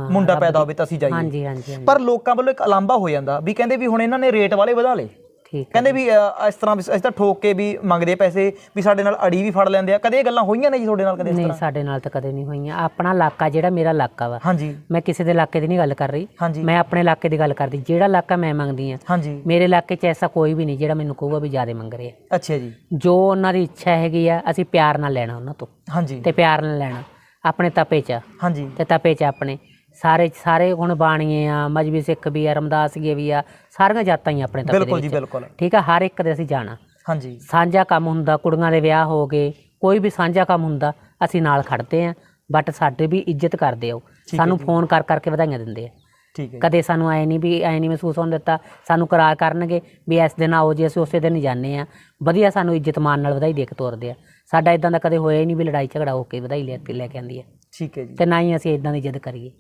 ਮੁੰਡਾ ਪੈਦਾ ਹੋਵੇ ਤਾਂ ਅਸੀਂ ਜਾਈਏ। ਹਾਂਜੀ ਹਾਂਜੀ ਹਾਂਜੀ। ਪਰ ਲੋਕਾਂ ਵੱਲੋਂ ਇੱਕ ਅਲਾਂਭਾ ਹੋ ਜਾਂਦਾ ਵੀ ਕਹਿੰਦੇ ਵੀ ਹੁਣ ਇਹਨਾਂ ਨੇ ਰੇਟ ਵਾਲੇ ਵਧਾ ਲਏ। ਠੀਕ ਕਹਿੰਦੇ ਵੀ ਇਸ ਤਰ੍ਹਾਂ ਵੀ ਅਸੀਂ ਤਾਂ ਠੋਕ ਕੇ ਵੀ ਮੰਗਦੇ ਆ ਪੈਸੇ ਵੀ ਸਾਡੇ ਨਾਲ ਅੜੀ ਵੀ ਫੜ ਲੈਂਦੇ ਆ। ਕਦੇ ਇਹ ਗੱਲਾਂ ਹੋਈਆਂ ਨੇ ਜੀ ਤੁਹਾਡੇ ਨਾਲ ਕਦੇ ਇਸ ਨਹੀਂ ਤਰ੍ਹਾਂ? ਸਾਡੇ ਨਾਲ ਤਾਂ ਕਦੇ ਨਹੀਂ ਹੋਈਆਂ। ਆਪਣਾ ਇਲਾਕਾ ਜਿਹੜਾ ਮੇਰਾ ਇਲਾਕਾ ਵਾ ਹਾਂਜੀ। ਮੈਂ ਕਿਸੇ ਦੇ ਇਲਾਕੇ ਦੀ ਨਹੀਂ ਗੱਲ ਕਰ ਰਹੀ। ਹਾਂਜੀ। ਮੈਂ ਆਪਣੇ ਇਲਾਕੇ ਦੀ ਗੱਲ ਕਰਦੀ। ਜਿਹੜਾ ਇਲਾਕਾ ਮੈਂ ਮੰਗਦੀ ਆ ਹਾਂਜੀ। ਮੇਰੇ ਇਲਾਕੇ 'ਚ ਐਸਾ ਕੋਈ ਵੀ ਨਹੀਂ ਜਿਹੜਾ ਮੈਨੂੰ ਕਹੂਗਾ ਵੀ ਜ਼ਿਆਦਾ ਮੰਗ ਰਿਹਾ। ਅੱਛਾ ਜੀ। ਜੋ ਉਹਨਾਂ ਦੀ ਇੱਛਾ ਹੈਗੀ ਆ ਅਸੀਂ ਪਿਆਰ ਨਾਲ ਲੈਣਾ ਉਹਨਾਂ ਤੋਂ। ਹਾਂਜੀ। ਤੇ ਪਿਆਰ ਨਾਲ ਲੈਣਾ। ਆਪਣੇ ਤਪੇ 'ਚ ਹਾਂਜੀ। ਤੇ ਤਪੇ 'ਚ ਆਪਣੇ। ਸਾਰੇ ਸਾਰੇ ਹੁਣ ਬਾਣੀਏ ਆ ਮਜਬੀ ਸਿੱਖ ਵੀ ਆ ਰਮਦਾਸੀਏ ਵੀ ਆ ਸਾਰੀਆਂ ਜਾਤਾਂ ਹੀ ਆਪਣੇ ਦੇ ਬਿਲਕੁਲ ਜੀ ਬਿਲਕੁਲ। ਠੀਕ ਆ ਹਰ ਇੱਕ ਦੇ ਅਸੀਂ ਜਾਣਾ। ਹਾਂਜੀ। ਸਾਂਝਾ ਕੰਮ ਹੁੰਦਾ ਕੁੜੀਆਂ ਦੇ ਵਿਆਹ ਹੋ ਗਏ ਕੋਈ ਵੀ ਸਾਂਝਾ ਕੰਮ ਹੁੰਦਾ ਅਸੀਂ ਨਾਲ ਖੜਦੇ ਆਂ ਬਟ ਸਾਡੇ ਵੀ ਇੱਜ਼ਤ ਕਰਦੇ ਆ ਉਹ। ਸਾਨੂੰ ਫੋਨ ਕਰ ਕਰਕੇ ਵਧਾਈਆਂ ਦਿੰਦੇ ਆ। ਠੀਕ ਹੈ ਜੀ। ਕਦੇ ਸਾਨੂੰ ਐ ਨਹੀਂ ਵੀ ਐ ਨਹੀਂ ਮਹਿਸੂਸ ਹੋਣ ਦਿੱਤਾ ਸਾਨੂੰ ਕਰਾਰ ਕਰਨਗੇ ਵੀ ਇਸ ਦਿਨ ਆਓ ਜੀ ਅਸੀਂ ਉਸੇ ਦਿਨ ਹੀ ਜਾਂਦੇ ਆ। ਵਧੀਆ ਸਾਨੂੰ ਇੱਜ਼ਤ ਮਾਨ ਨਾਲ ਵਧਾਈ ਦੇ ਕੇ ਤੋਰਦੇ ਆ। ਸਾਡਾ ਇਦਾਂ ਦਾ ਕਦੇ ਹੋਇਆ ਹੀ ਨਹੀਂ ਵੀ ਲੜਾਈ ਝਗੜਾ ਹੋ ਕੇ ਵਧਾਈ ਲੈ ਕੇ ਲੈ ਕੇ ਆਂਦੀ ਹੈ ਠੀਕ ਹੈ ਜੀ। ਤੇ ਨਾ ਹੀ ਅਸੀਂ ਇਦਾਂ ਦੀ ਜਿੱਦ ਕਰੀਏ।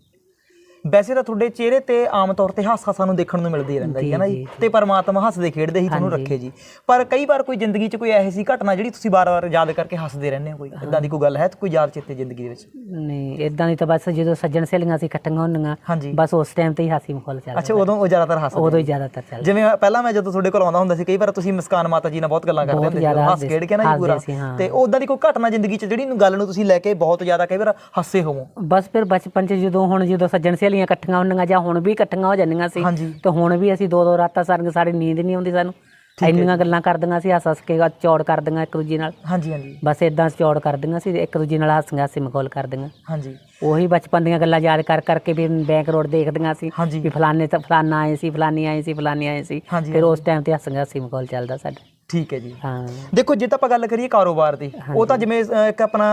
ਵੈਸੇ ਤਾਂ ਤੁਹਾਡੇ ਚਿਹਰੇ ਤੇ ਆਮ ਤੌਰ ਤੇ ਹਾਸਾ ਸਾਨੂੰ ਦੇਖਣ ਨੂੰ ਮਿਲਦਾ ਰਹਿੰਦਾ ਹੀ ਨਾ ਜੀ? ਤੇ ਪਰਮਾਤਮਾ ਹੱਸਦੇ ਖੇਡਦੇ ਹੀ ਤੁਹਾਨੂੰ ਰੱਖੇ ਜੀ। ਪਰ ਕਈ ਵਾਰ ਕੋਈ ਜ਼ਿੰਦਗੀ 'ਚ ਕੋਈ ਜਿਹੀ ਘਟਨਾ ਜਿਹੜੀ ਤੁਸੀਂ ਵਾਰ-ਵਾਰ ਯਾਦ ਕਰਕੇ ਹੱਸਦੇ ਰਹਿੰਦੇ ਹੋ ਕੋਈ? ਇਦਾਂ ਦੀ ਕੋਈ ਗੱਲ ਹੈ? ਕੋਈ ਯਾਦ ਚਿੱਤੇ ਜ਼ਿੰਦਗੀ ਦੇ ਵਿੱਚ? ਨਹੀਂ ਇਦਾਂ ਦੀ ਤਾਂ ਬਸ ਜਦੋਂ ਸੱਜਣ ਸਹੇਲੀਆਂ ਅਸੀਂ ਇਕੱਠੀਆਂ ਹੁੰਦੀਆਂ ਬਸ ਉਸ ਟਾਈਮ ਤੇ ਹੀ ਹਾਸੀ ਮਖੌਲ ਚੱਲਦਾ। ਅੱਛਾ ਉਦੋਂ ਉਹ ਜ਼ਿਆਦਾਤਰ ਹੱਸਦੇ ਉਦੋਂ ਹੀ ਜ਼ਿਆਦਾਤਰ ਚੱਲਦਾ। ਜਿਵੇਂ ਪਹਿਲਾਂ ਮੈਂ ਜਦੋਂ ਤੁਹਾਡੇ ਕੋਲ ਆਉਂਦਾ ਹੁੰਦਾ ਸੀ ਕਈ ਵਾਰ ਤੁਸੀਂ ਮੁਸਕਾਨ ਮਾਤਾ ਜੀ ਨਾਲ ਬਹੁਤ ਗੱਲਾਂ ਕਰਦੇ ਹੁੰਦੇ ਸੀ ਹੱਸ ਖੇਡ ਕੇ ਨਾ ਜੀ ਪੂਰਾ। ਸੀ। ਤੇ ਉਦਾਂ ਦੀ ਕੋਈ ਘਟਨਾ ਜ਼ਿੰਦਗੀ 'ਚ ਜਿਹੜੀ ਨੂੰ ਗੱਲ ਨੂੰ ਤੁਸੀਂ ਲੈ ਕੇ ਬਹੁਤ ਜ਼ਿਆਦਾ ਕਈ ਵਾਰ ਹੱਸੇ ਹੋਵੋ? ਬਸ ਫਿਰ ਬਚਪਨ 'ਚ ਜਦੋਂ ਹੁਣ ਜਦੋਂ ਸੱਜਣ ਸਹੇਲੀਆਂ ਇਕੱਠੀਆਂ ਹੁੰਦੀਆਂ ਜਾਂ ਹੁਣ ਵੀ ਇਕੱਠੀਆਂ ਹੋ ਜਾਂਦੀਆਂ ਸੀ ਤੇ ਹੁਣ ਵੀ ਅਸੀਂ ਦੋ ਦੋ ਰਾਤਾਂ ਸਾਰੀਆਂ ਸਾਡੀ ਨੀਂਦ ਨਹੀਂ ਆਉਂਦੀ ਸਾਨੂੰ। ਇੰਨੀਆਂ ਗੱਲਾਂ ਕਰਦੀਆਂ ਸੀ ਹੱਸ ਹੱਸ ਕੇ ਚੌੜ ਕਰਦੀਆਂ ਇੱਕ ਦੂਜੀ ਨਾਲ। ਹਾਂਜੀ ਹਾਂਜੀ। ਬਸ ਇਦਾਂ ਚੌੜ ਕਰਦੀਆਂ ਸੀ ਇੱਕ ਦੂਜੀ ਨਾਲ ਹੱਸੀਆਂ ਹਾਸੀ ਮਖੌਲ ਕਰਦੀਆਂ। ਹਾਂਜੀ। ਉਹੀ ਬਚਪਨ ਦੀਆਂ ਗੱਲਾਂ ਯਾਦ ਕਰ ਕਰਕੇ ਵੀ ਬੈਂਕ ਰੋਡ ਦੇਖਦੀਆਂ ਸੀ ਵੀ ਫਲਾਣੇ ਤਾਂ ਫਲਾਨਾ ਆਏ ਸੀ ਫਲਾਨੀ ਆਏ ਸੀ ਫਲਾਨੀ ਆਏ ਸੀ। ਫਿਰ ਉਸ ਟਾਈਮ ਤੇ ਹੱਸੀਆਂ ਹਾਸੀ ਮਖੌਲ ਚੱਲਦਾ ਸਾਡਾ। ਠੀਕ ਹੈ ਜੀ। ਹਾਂ। ਦੇਖੋ ਜੇ ਤਾਂ ਆਪਾਂ ਗੱਲ ਕਰੀਏ ਕਾਰੋਬਾਰ ਦੀ ਉਹ ਤਾਂ ਜਿਵੇਂ ਇੱਕ ਆਪਣਾ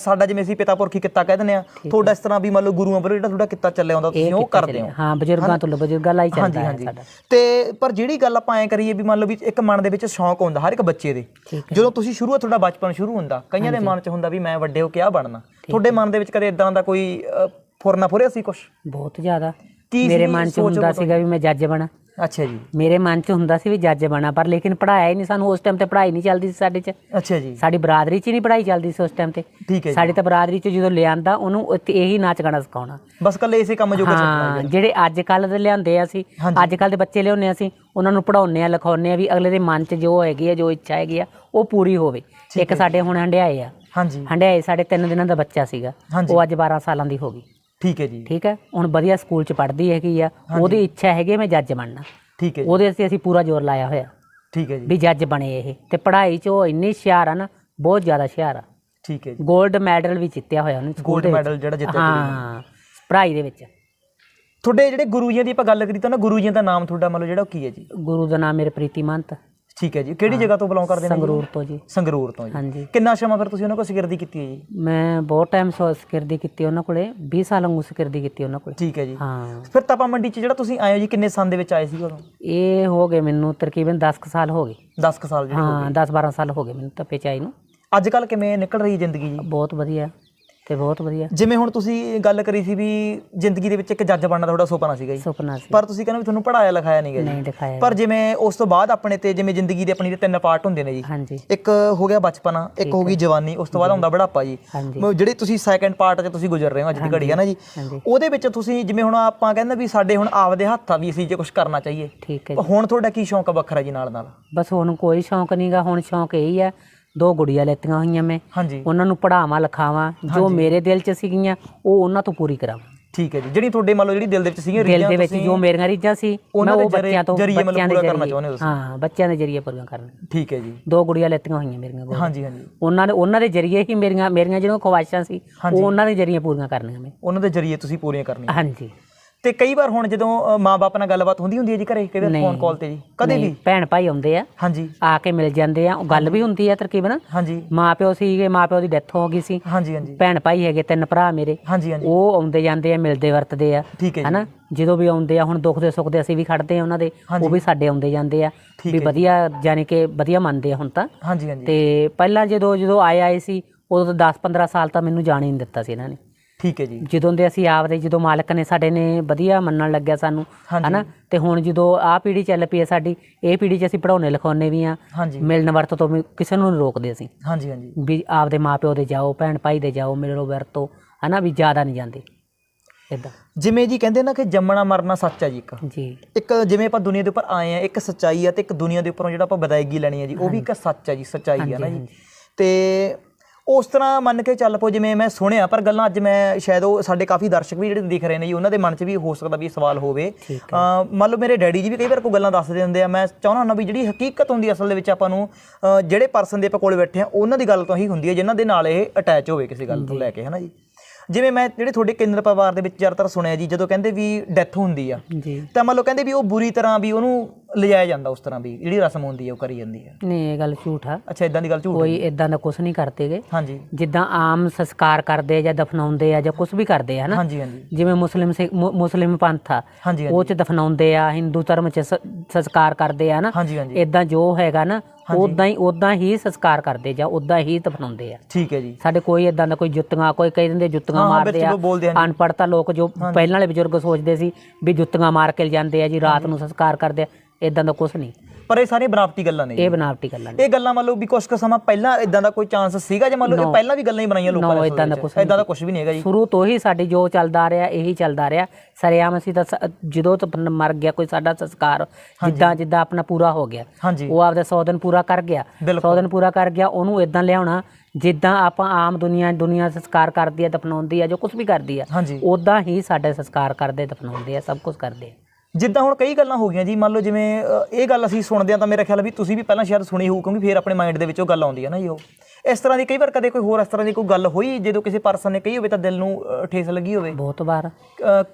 ਸਾਡਾ ਜਿਵੇਂ ਅਸੀਂ ਪਿਤਾ ਪੁਰਖੀ ਕਿੱਤਾ ਕਹਿ ਦਿੰਦੇ ਆ ਤੁਹਾਡਾ ਇਸ ਤਰ੍ਹਾਂ ਵੀ ਮੰਨ ਲਓ ਗੁਰੂਆਂ ਵੱਲੋਂ ਜਿਹੜਾ ਤੁਹਾਡਾ ਕਿੱਤਾ ਚੱਲਿਆ ਆਉਂਦਾ ਤੁਸੀਂ ਉਹ ਕਰਦੇ ਹੋ। ਹਾਂ ਬਜ਼ੁਰਗਾਂ ਤੋਂ ਬਜ਼ੁਰਗਾਂ ਲਈ ਚੱਲਦਾ ਹੈ ਹਾਂਜੀ। ਸਾਡਾ। ਤੇ ਪਰ ਜਿਹੜੀ ਗੱਲ ਆਪਾਂ ਐ ਕਰੀਏ ਵੀ ਮੰਨ ਲਓ ਵੀ ਇੱਕ ਮਨ ਦੇ ਵਿੱਚ ਸ਼ੌਂਕ ਹੁੰਦਾ ਹਰ ਇੱਕ ਬੱਚੇ ਦੇ। ਜਦੋਂ ਤੁਸੀਂ ਸ਼ੁਰੂ ਤੁਹਾਡਾ ਬਚਪਨ ਸ਼ੁਰੂ ਹੁੰਦਾ ਕਈਆਂ ਦੇ ਮਨ 'ਚ ਹੁੰਦਾ ਵੀ ਮੈਂ ਵੱਡੇ ਹੋ ਕੇ ਆ ਬਣਨਾ। ਤੁਹਾਡੇ ਮਨ ਦੇ ਵਿੱਚ ਕਦੇ ਇਦਾਂ ਦਾ ਕੋਈ ਫੁਰਨਾ ਫੁਰਿਆ ਸੀ ਕੁਝ ਬਹੁਤ ਜ਼ਿਆਦਾ। ਕੀ ਮੇਰੇ ਮਨ 'ਚ ਹੁੰਦਾ ਸੀਗਾ ਵੀ ਮੈਂ ਜੱਜ ਬਣਾ। ਅੱਛਾ ਜੀ। ਮੇਰੇ ਮਨ 'ਚ ਹੁੰਦਾ ਸੀ ਵੀ ਜੱਜ ਬਣਾ ਪਰ ਲੇਕਿਨ ਪੜਾਇਆ ਹੀ ਨਹੀਂ ਸਾਨੂੰ ਉਸ ਟਾਈਮ ਤੇ ਪੜ੍ਹਾਈ ਨਹੀਂ ਚੱਲਦੀ ਸੀ ਸਾਡੇ 'ਚ। ਅੱਛਾ ਜੀ। ਸਾਡੀ ਬਰਾਦਰੀ 'ਚ ਹੀ ਨਹੀਂ ਪੜ੍ਹਾਈ ਚੱਲਦੀ ਸੀ ਉਸ ਟਾਈਮ ਤੇ। ਠੀਕ ਹੈ ਸਾਡੀ ਤਾਂ ਬਰਾਦਰੀ 'ਚ ਜਦੋਂ ਲਿਆਂਦਾ ਉਹਨੂੰ ਉੱਥੇ ਇਹੀ ਨਾਚ ਗਾਣਾ ਸਿਖਾਉਣਾ। ਬਸ ਕੱਲੇ ਇਸੇ ਕੰਮ ਜੋਗਾ ਹਾਂ ਜਿਹੜੇ ਅੱਜ ਕੱਲ ਦੇ ਲਿਆਂਦੇ ਆ ਅਸੀਂ। ਅੱਜ ਕੱਲ ਦੇ ਬੱਚੇ ਲਿਆਉਂਦੇ ਆ ਅਸੀਂ ਉਹਨਾਂ ਨੂੰ ਪੜਾਉਂਦੇ ਆ ਲਿਖਾਉਂਦੇ ਆ ਵੀ ਅਗਲੇ ਦੇ ਮਨ 'ਚ ਜੋ ਹੈਗੀ ਆ ਜੋ ਇੱਛਾ ਹੈਗੀ ਆ ਉਹ ਪੂਰੀ ਹੋਵੇ। ਇੱਕ ਸਾਡੇ ਹੁਣ ਹੰਡਿਆਏ ਆ। ਹਾਂਜੀ। ਹੰਡਿਆਏ ਸਾਡੇ 3 ਦਿਨਾਂ ਦਾ ਬੱਚਾ ਸੀਗਾ। ਉਹ ਅੱਜ 12 ਸਾਲਾਂ ਦੀ ਹੋ ਗਈ। ਠੀਕ ਹੈ ਜੀ। ਠੀਕ ਹੈ? ਹੁਣ ਵਧੀਆ ਸਕੂਲ 'ਚ ਪੜ੍ਹਦੀ ਹੈਗੀ ਆ ਉਹਦੀ ਇੱਛਾ ਹੈਗੀ ਮੈਂ ਜੱਜ ਬਣਨਾ। ਠੀਕ ਹੈ ਜੀ। ਉਹਦੇ ਅਸੀਂ ਅਸੀਂ ਪੂਰਾ ਜ਼ੋਰ ਲਾਇਆ ਹੋਇਆ। ਠੀਕ ਹੈ ਜੀ। ਵੀ ਜੱਜ ਬਣੇ ਇਹ। ਤੇ ਪੜ੍ਹਾਈ 'ਚ ਉਹ ਇੰਨੀ ਹੁਸ਼ਿਆਰ ਆ ਨਾ ਬਹੁਤ ਜ਼ਿਆਦਾ ਹੁਸ਼ਿਆਰ ਆ। ਠੀਕ ਹੈ ਜੀ। 골ਡ ਮੈਡਲ ਵੀ ਜਿੱਤਿਆ ਹੋਇਆ ਉਹਨੇ ਸਕੂਲ ਦੇ ਵਿੱਚ। ਮੈਡਲ ਜਿਹੜਾ ਜਿੱਤਿਆ ਹਾਂ ਪੜ੍ਹਾਈ ਦੇ ਵਿੱਚ। ਤੁਹਾਡੇ ਜਿਹੜੇ ਗੁਰੂ ਜੀ ਦੀ ਆਪਾਂ ਗੱਲ ਕਰੀ ਤਾਂ ਨਾ ਗੁਰੂ ਜੀ ਦਾ ਨਾਮ ਤੁਹਾਡਾ ਮਤਲਬ ਜਿਹੜਾ ਉਹ ਕੀ ਹੈ ਜੀ? ਗੁਰੂ ਦਾ ਨਾਮ ਮੇਰੇ ਪ੍ਰੀਤੀ ਮੰਤ ਠੀਕ ਹੈ ਜੀ। ਕਿਹੜੀ ਜਗ੍ਹਾ ਤੋਂ ਬਿਲੋਂਗ ਕਰਦੇ ਨੇ? ਸੰਗਰੂਰ ਤੋਂ ਜੀ। ਸੰਗਰੂਰ ਤੋਂ ਜੀ। ਹਾਂਜੀ। ਕਿੰਨਾ ਸਮਾਂ ਫਿਰ ਤੁਸੀਂ ਉਹਨਾਂ ਕੋਲ ਸਿਗਰਦੀ ਕੀਤੀ ਹੈ ਜੀ? ਮੈਂ ਬਹੁਤ ਟਾਈਮ ਸੋ ਸਿਕਿਰਦੀ ਕੀਤੀ ਉਹਨਾਂ ਕੋਲੇ। 20 ਸਾਲ ਵਾਂਗੂ ਸਿਕਿਰਦੀ ਕੀਤੀ ਉਹਨਾਂ ਕੋਲੇ। ਠੀਕ ਹੈ ਜੀ। ਹਾਂ। ਫਿਰ ਤਪਾ ਮੰਡੀ 'ਚ ਜਿਹੜਾ ਤੁਸੀਂ ਆਏ ਹੋ ਜੀ ਕਿੰਨੇ ਸਾਲ ਦੇ ਵਿੱਚ ਆਏ ਸੀ ਉਦੋਂ? ਇਹ ਹੋ ਗਏ ਮੈਨੂੰ ਤਕਰੀਬਨ 10 ਕੁ ਸਾਲ ਹੋ ਗਏ। 10 ਕੁ ਸਾਲ ਜਿਹੜੇ ਹਾਂ 10 12 ਸਾਲ ਹੋ ਗਏ ਮੈਨੂੰ ਤਪੇ ਚਾਈ ਨੂੰ। ਅੱਜ ਕੱਲ ਕਿਵੇਂ ਨਿਕਲ ਰਹੀ ਜ਼ਿੰਦਗੀ ਜੀ? ਬਹੁਤ ਵਧੀਆ। ਤੇ ਬਹੁਤ ਵਧੀਆ। ਜਿਵੇਂ ਹੁਣ ਤੁਸੀਂ ਗੱਲ ਕਰੀ ਸੀ ਵੀ ਜ਼ਿੰਦਗੀ ਦੇ ਵਿੱਚ ਇੱਕ ਜੱਜ ਬਣਨਾ ਤੁਹਾਡਾ ਸੁਪਨਾ ਸੀਗਾ ਜੀ। ਸੁਪਨਾ ਸੀ। ਪਰ ਤੁਸੀਂ ਕਹਿੰਦੇ ਵੀ ਤੁਹਾਨੂੰ ਪੜਾਇਆ ਲਿਖਾਇਆ ਨਹੀਂ ਗਿਆ ਨਹੀਂ ਦਿਖਾਇਆ ਪਰ ਜਿਵੇਂ ਉਸ ਤੋਂ ਬਾਅਦ ਆਪਣੇ ਤੇ ਜਿਵੇਂ ਜ਼ਿੰਦਗੀ ਦੇ ਆਪਣੀ ਦੇ ਤਿੰਨ ਪਾਰਟ ਹੁੰਦੇ ਨੇ ਜੀ। ਹਾਂਜੀ। ਇੱਕ ਹੋ ਗਿਆ ਬਚਪਨਾ ਇੱਕ ਹੋ ਗਈ ਜਵਾਨੀ ਉਸ ਤੋਂ ਬਾਅਦ ਆਉਂਦਾ ਬੁਢਾਪਾ ਜੀ। ਜਿਹੜੀ ਤੁਸੀਂ ਸੈਕੰਡ ਪਾਰਟ 'ਚ ਤੁਸੀਂ ਗੁਜ਼ਰ ਰਹੇ ਹੋ ਅੱਜ ਦੀ ਘੜੀ ਹੈ ਨਾ ਜੀ। ਉਹਦੇ ਵਿੱਚ ਤੁਸੀਂ ਜਿਵੇਂ ਹੁਣ ਆਪਾਂ ਕਹਿੰਦੇ ਵੀ ਸਾਡੇ ਹੁਣ ਆਪਦੇ ਹੱਥਾਂ ਵੀ ਅਸੀਂ ਜੇ ਕੁਝ ਕਰਨਾ ਚਾਹੀਏ। ਠੀਕ ਹੈ ਹੁਣ ਤੁਹਾਡਾ ਕੀ ਸ਼ੌਂਕ ਵੱਖਰਾ ਜੀ ਨਾਲ ਨਾਲ ਬਸ ਹੁਣ ਕੋਈ ਸ਼ੌਂਕ ਨਹੀਂਗਾ ਹੁਣ ਸ਼ੌਂਕ ਇਹੀ ਹੈ ਦੋ ਗੁੜੀਆਂ ਲੈਤੀਆਂ ਹੋਈਆਂ ਮੈਂ। ਹਾਂਜੀ। ਉਹਨਾਂ ਨੂੰ ਪੜਾਵਾਂ ਲਿਖਾਵਾਂ ਜੋ ਮੇਰੇ ਦਿਲ 'ਚ ਸੀਗੀਆਂ ਉਹ ਉਹਨਾਂ ਤੋਂ ਪੂਰੀ ਕਰਾਵਾਂ। ਠੀਕ ਹੈ ਜੀ। ਜਿਹੜੀ ਤੁਹਾਡੇ ਮੰਨ ਲਓ ਜਿਹੜੀ ਦਿਲ ਦੇ ਵਿੱਚ ਸੀਗੀਆਂ ਦਿਲ ਰੀਝਾਂ ਦੇ ਵਿੱਚ ਜੋ ਮੇਰੀਆਂ ਰੀਝਾਂ ਸੀ ਮੈਂ ਉਹਨਾਂ ਦੇ ਉਹ ਬੱਚਿਆਂ ਤੋਂ ਜਰੀਏ ਮਤਲਬ ਪੂਰਾ ਕਰਨਾ ਚਾਹੁੰਦੇ ਹੋ ਤੁਸੀਂ। ਹਾਂ ਬੱਚਿਆਂ ਦੇ ਜਰੀਏ ਪੂਰੀਆਂ ਕਰਨੀਆਂ। ਠੀਕ ਹੈ ਜੀ। ਦੋ ਗੁੜੀਆਂ ਲੈਤੀਆਂ ਹੋਈਆਂ ਮੇਰੀਆਂ ਕੋਲ ਹਾਂਜੀ ਹਾਂਜੀ। ਉਹਨਾਂ ਨੇ ਉਹਨਾਂ ਦੇ ਜਰੀਏ ਹੀ ਮੇਰੀਆਂ ਮੇਰੀਆਂ ਜਿਹੜੀਆਂ ਖਵਾਇਸ਼ਾਂ ਸੀ ਉਹ ਉਹਨਾਂ ਦੇ ਜਰੀਏ ਪੂਰੀਆਂ ਕਰਨੀਆਂ ਮੈਂ। ਉਹਨਾਂ ਦੇ ਜਰੀਏ ਤੁਸੀਂ ਪੂਰੀਆਂ ਕਰਨੀਆਂ। ਹਾਂਜੀ। ਤੇ ਕਈ ਵਾਰ ਹੁਣ ਜਦੋਂ ਅ, ਮਾਂ-ਬਾਪ ਨਾਲ ਗੱਲਬਾਤ ਹੁੰਦੀ ਹੁੰਦੀ ਹੈ ਜੀ ਘਰੇ ਕਈ ਵਾਰ। ਫੋਨ ਕਾਲ ਤੇ ਜੀ ਕਦੇ ਵੀ? ਭੈਣ ਭਾਈ ਆਉਂਦੇ ਆ ਹਾਂਜੀ। ਆ ਕੇ ਮਿਲ ਜਾਂਦੇ ਆ ਉਹ ਗੱਲ ਵੀ ਹੁੰਦੀ ਆ ਤਰਕੀਬਨ। ਹਾਂਜੀ। ਮਾਂ ਪਿਓ ਸੀਗੇ ਮਾਂ ਪਿਓ ਦੀ ਡੈਥ ਹੋ ਗਈ ਸੀ। ਹਾਂਜੀ ਹਾਂਜੀ। ਭੈਣ ਭਾਈ ਹੈਗੇ ਤਿੰਨ ਭਰਾ ਮੇਰੇ। ਹਾਂਜੀ ਹਾਂਜੀ। ਉਹ ਆਉਂਦੇ ਜਾਂਦੇ ਆ ਮਿਲਦੇ ਵਰਤਦੇ ਆ। ਠੀਕ ਹੈ ਜੀ। ਹਨਾ? ਜਦੋਂ ਵੀ ਆਉਂਦੇ ਆ ਹੁਣ ਦੁੱਖ ਦੇ ਸੁੱਖ ਦੇ ਅਸੀਂ ਵੀ ਖੜਦੇ ਆ ਉਹਨਾਂ ਦੇ। ਉਹ ਵੀ ਸਾਡੇ ਆਉਂਦੇ ਜਾਂਦੇ ਆ। ਵੀ ਵਧੀਆ ਯਾਨੀ ਕਿ ਵਧੀਆ ਮੰਨਦੇ ਆ ਹੁਣ ਤਾਂ। ਹਾਂਜੀ ਹਾਂਜੀ। ਤੇ ਪਹਿਲਾਂ ਜਦੋਂ ਜਦੋਂ ਆਏ ਆਏ ਸੀ ਉਦੋਂ ਤਾਂ 10 15 ਸਾਲ ਤਾਂ ਮੈਨੂੰ ਜਾਣ ਹੀ ਨਹੀਂ ਦਿੱਤਾ ਸੀ ਇਹਨਾਂ ਨੇ। ਠੀਕ ਹੈ ਜੀ। ਜਦੋਂ ਦੇ ਅਸੀਂ ਆਪਦੇ ਜਦੋਂ ਮਾਲਕ ਨੇ ਸਾਡੇ ਨੇ ਵਧੀਆ ਮੰਨਣ ਲੱਗਿਆ ਸਾਨੂੰ। ਹਨਾ? ਤੇ ਹੁਣ ਜਦੋਂ ਆਹ ਪੀੜ੍ਹੀ ਚੱਲ ਪਈ ਹੈ ਸਾਡੀ ਇਹ ਪੀੜ੍ਹੀ 'ਚ ਅਸੀਂ ਪੜਾਉਣੇ ਲਿਖਾਉਣੇ ਵੀ ਆ ਮਿਲਣ ਵਰਤ ਤੋਂ ਵੀ ਕਿਸੇ ਨੂੰ ਨਹੀਂ ਰੋਕਦੇ ਅਸੀਂ। ਹਾਂਜੀ ਹਾਂਜੀ। ਵੀ ਆਪਦੇ ਮਾਪਿਓ ਦੇ ਜਾਓ ਭੈਣ ਭਾਈ ਦੇ ਜਾਓ ਮਿਲੋ ਵਰਤੋ ਹਨਾ? ਵੀ ਜ਼ਿਆਦਾ ਨਹੀਂ ਜਾਂਦੇ। ਇਦਾਂ ਜਿਵੇਂ ਜੀ ਕਹਿੰਦੇ ਨਾ ਕਿ ਜੰਮਣਾ ਮਰਨਾ ਸੱਚ ਹੈ ਜੀ ਇੱਕ। ਜੀ। ਇੱਕ ਜਿਵੇਂ ਆਪਾਂ ਦੁਨੀਆ ਦੇ ਉੱਪਰ ਆਏ ਆ ਇੱਕ ਸੱਚਾਈ ਆ ਤੇ ਇੱਕ ਦੁਨੀਆ ਦੇ ਉੱਪਰੋਂ ਜਿਹੜਾ ਆਪਾਂ ਵਿਦਾਇਗੀ ਲੈਣੀ ਹੈ ਜੀ ਉਹ ਵੀ ਇੱਕ ਸੱਚ ਹੈ ਜੀ ਸੱਚਾਈ ਹੈ ਨਾ ਜੀ। ਤੇ ਉਸ ਤਰ੍ਹਾਂ ਮੰਨ ਕੇ ਚੱਲ ਪੋ ਜਿਵੇਂ ਮੈਂ ਸੁਣਿਆ ਪਰ ਗੱਲਾਂ ਅੱਜ ਮੈਂ ਸ਼ਾਇਦ ਉਹ ਸਾਡੇ ਕਾਫੀ ਦਰਸ਼ਕ ਵੀ ਜਿਹੜੇ ਦੇਖ ਰਹੇ ਨੇ ਜੀ ਉਹਨਾਂ ਦੇ ਮਨ 'ਚ ਵੀ ਹੋ ਸਕਦਾ ਵੀ ਸਵਾਲ ਹੋਵੇ। ਮੰਨ ਲਓ ਮੇਰੇ ਡੈਡੀ ਜੀ ਵੀ ਕਈ ਵਾਰ ਕੋਈ ਗੱਲਾਂ ਦੱਸਦੇ ਹੁੰਦੇ ਆ ਮੈਂ ਚਾਹੁੰਦਾ ਹੁੰਦਾ ਵੀ ਜਿਹੜੀ ਹਕੀਕਤ ਹੁੰਦੀ ਅਸਲ ਦੇ ਵਿੱਚ ਆਪਾਂ ਨੂੰ ਜਿਹੜੇ ਪਰਸਨ ਦੇ ਆਪਾਂ ਕੋਲ ਬੈਠੇ ਆ ਉਹਨਾਂ ਦੀ ਗੱਲ ਤੋਂ ਹੀ ਹੁੰਦੀ ਹੈ ਜਿਨ੍ਹਾਂ ਦੇ ਨਾਲ ਇਹ ਅਟੈਚ ਹੋਵੇ ਕਿਸੇ ਗੱਲ ਤੋਂ ਲੈ ਕੇ ਹਨਾ ਜੀ। ਜਿਵੇਂ ਮੈਂ ਜਿਹੜੇ ਤੁਹਾਡੇ ਕੇਂਦਰ ਪਰਿਵਾਰ ਦੇ ਵਿੱਚ ਜ਼ਿਆਦਾਤਰ ਸੁਣਿਆ ਜੀ ਜਦੋਂ ਕਹਿੰਦੇ ਵੀ ਡੈਥ ਹੁੰਦੀ ਆ ਤਾਂ ਮੰਨ ਲਓ ਕਹਿੰਦੇ ਵੀ ਉਹ ਬੁਰੀ ਤਰ੍ਹਾਂ ਵੀ ਉਹਨੂੰ ਲਿਜਾਇਆ ਜਾਂਦਾ ਉਸ ਤਰ੍ਹਾਂ ਵੀ? ਜਿਹੜੀ ਰਸਮ ਹੁੰਦੀ ਹੈ ਉਹ ਕਰੀ ਜਾਂਦੀ ਹੈ? ਨਹੀਂ ਇਹ ਗੱਲ ਝੂਠ ਆ। ਅੱਛਾ ਇਦਾਂ ਦੀ ਗੱਲ ਝੂਠ ਕੋਈ ਇਦਾਂ ਦਾ ਕੁਝ ਨਹੀਂ ਕਰਦੇਗੇ ਹਾਂਜੀ। ਜਿੱਦਾਂ ਆਮ ਸੰਸਕਾਰ ਕਰਦੇ ਆ ਜਾਂ ਦਫਨਾਉਂਦੇ ਆ ਜਾਂ ਕੁਝ ਵੀ ਕਰਦੇ ਆ ਹਨਾ? ਹਾਂਜੀ ਹਾਂਜੀ। ਜਿਵੇਂ ਮੁਸਲਿਮ ਸਿੱਖ- ਮੁ- ਮੁਸਲਿਮ ਪੰਥ ਆ ਹਾਂਜੀ ਉਹ ਚ ਦਫਨਾਉਂਦੇ ਆ ਹਿੰਦੂ ਧਰਮ ਚ ਸ- ਸੰਸਕਾਰ ਕਰਦੇ ਆ ਨਾ ਹਾਂਜੀ ਹਾਂਜੀ। ਇਦਾਂ ਜੋ ਹੈਗਾ ਨਾ ਉਦਾਂ ਹੀ ਉਦਾਂ ਹੀ ਸੰਸਕਾਰ ਕਰਦੇ ਜਾਂ ਉਦਾਂ ਹੀ ਦਫਨਾਉਂਦੇ ਆ। ਠੀਕ ਹੈ ਜੀ। ਸਾਡੇ ਕੋਈ ਇਦਾਂ ਦਾ ਕੋਈ ਜੁੱਤੀਆਂ ਕੋਈ ਕਈ ਦਿੰਦੇ ਜੁੱਤੀਆਂ ਹਾਂ, ਮਾਰਦੇ ਵਿੱਚ ਆ। ਬੋਲਦੇ ਆ। ਅਨਪੜ੍ਹਤਾ ਲੋਕ ਜੋ ਪਹਿਲਾਂ ਵਾਲੇ ਬਜ਼ੁਰਗ ਸੋਚਦੇ ਸੀ ਵੀ ਜੁੱਤੀਆਂ ਮਾਰ ਕੇ ਜਾਂਦੇ ਆ ਜੀ ਰਾਤ ਨੂੰ ਸੰਸਕਾਰ ਕਰਦੇ ਆ। ਇਦਾਂ ਦਾ ਕੁਝ ਨਹੀਂ। ਪਰ ਇਹ ਸਾਰੀਆਂ ਬਨਾਵਟੀ ਗੱਲਾਂ ਨੇ। ਇਹ ਬਨਾਵਟੀ ਗੱਲਾਂ ਨੇ। ਇਹ ਗੱਲਾਂ ਮੰਨ ਲਓ ਵੀ ਕੁਝ ਕੁ ਸਮਾਂ ਪਹਿਲਾਂ ਇਦਾਂ ਦਾ ਕੋਈ ਚਾਂਸ ਸੀਗਾ ਜੇ ਮੰਨ ਲਓ ਇਹ ਪਹਿਲਾਂ ਵੀ ਗੱਲਾਂ ਹੀ ਬਣਾਈਆਂ ਲੋਕਾਂ ਨੇ ਦਾ ਇਦਾਂ ਦਾ ਕੁਝ ਵੀ ਨਹੀਂ ਹੈਗਾ ਜੀ। ਸ਼ੁਰੂ ਤੋਂ ਹੀ ਸਾਡੀ ਜੋ ਚੱਲਦਾ ਰਿਹਾ ਇਹੀ ਚੱਲਦਾ ਰਿਹਾ। ਸਰਿਆਮ ਅਸੀਂ ਤਾਂ ਜਦੋਂ ਤੋਂ ਮਰ ਗਿਆ ਕੋਈ ਸਾਡਾ ਸੰਸਕਾਰ ਜਿੱਦਾਂ ਜਿੱਦਾਂ ਆਪਣਾ ਪੂਰਾ ਹੋ ਗਿਆ। ਉਹ ਆਪਦਾ 100 ਦਿਨ ਪੂਰਾ ਕਰ ਗਿਆ। ਬਿਲਕੁਲ। 100 ਦਿਨ ਪੂਰਾ ਕਰ ਗਿਆ ਉਹਨੂੰ ਇਦਾਂ ਲਿਆਉਣਾ ਜਿੱਦਾਂ ਆਪਾਂ ਆਮ ਦੁਨੀਆ ਦੁਨੀਆ ਸੰਸਕਾਰ ਕਰਦੀ ਆ ਦਫਨਾਉਂਦੀ ਆ ਜੋ ਕੁਝ ਵੀ ਕਰਦੀ ਆ ਉਦਾਂ ਹੀ ਸਾਡੇ ਸੰਸਕਾਰ ਕਰਦੇ ਦਫਨਾਉਂਦੇ ਆ ਸਭ ਕੁਝ ਕਰਦੇ ਆ। ਜਿੱਦਾਂ ਹੁਣ ਕਈ ਗੱਲਾਂ ਹੋ ਗਈਆਂ ਜੀ, ਮੰਨ ਲਓ ਜਿਵੇਂ ਇਹ ਗੱਲ ਅਸੀਂ ਸੁਣਦੇ ਆ ਤਾਂ ਮੇਰਾ ਖਿਆਲ ਵੀ ਤੁਸੀਂ ਵੀ ਪਹਿਲਾਂ ਸ਼ਾਇਦ ਸੁਣੀ ਹੋਊ, ਕਿਉਂਕਿ ਫਿਰ ਆਪਣੇ ਮਾਈਂਡ ਦੇ ਵਿੱਚ ਉਹ ਗੱਲ ਆਉਂਦੀ ਹੈ ਨਾ ਜੀ ਉਹ। ਇਸ ਤਰ੍ਹਾਂ ਦੀ ਕਈ ਵਾਰ ਕਦੇ ਕੋਈ ਹੋਰ ਇਸ ਤਰ੍ਹਾਂ ਦੀ ਕੋਈ ਗੱਲ ਹੋਈ ਜਦੋਂ ਕਿਸੇ ਪਰਸਨ ਨੇ ਕਹੀ ਹੋਵੇ ਤਾਂ ਦਿਲ ਨੂੰ ਠੇਸ ਲੱਗੀ ਹੋਵੇ? ਬਹੁਤ ਵਾਰ।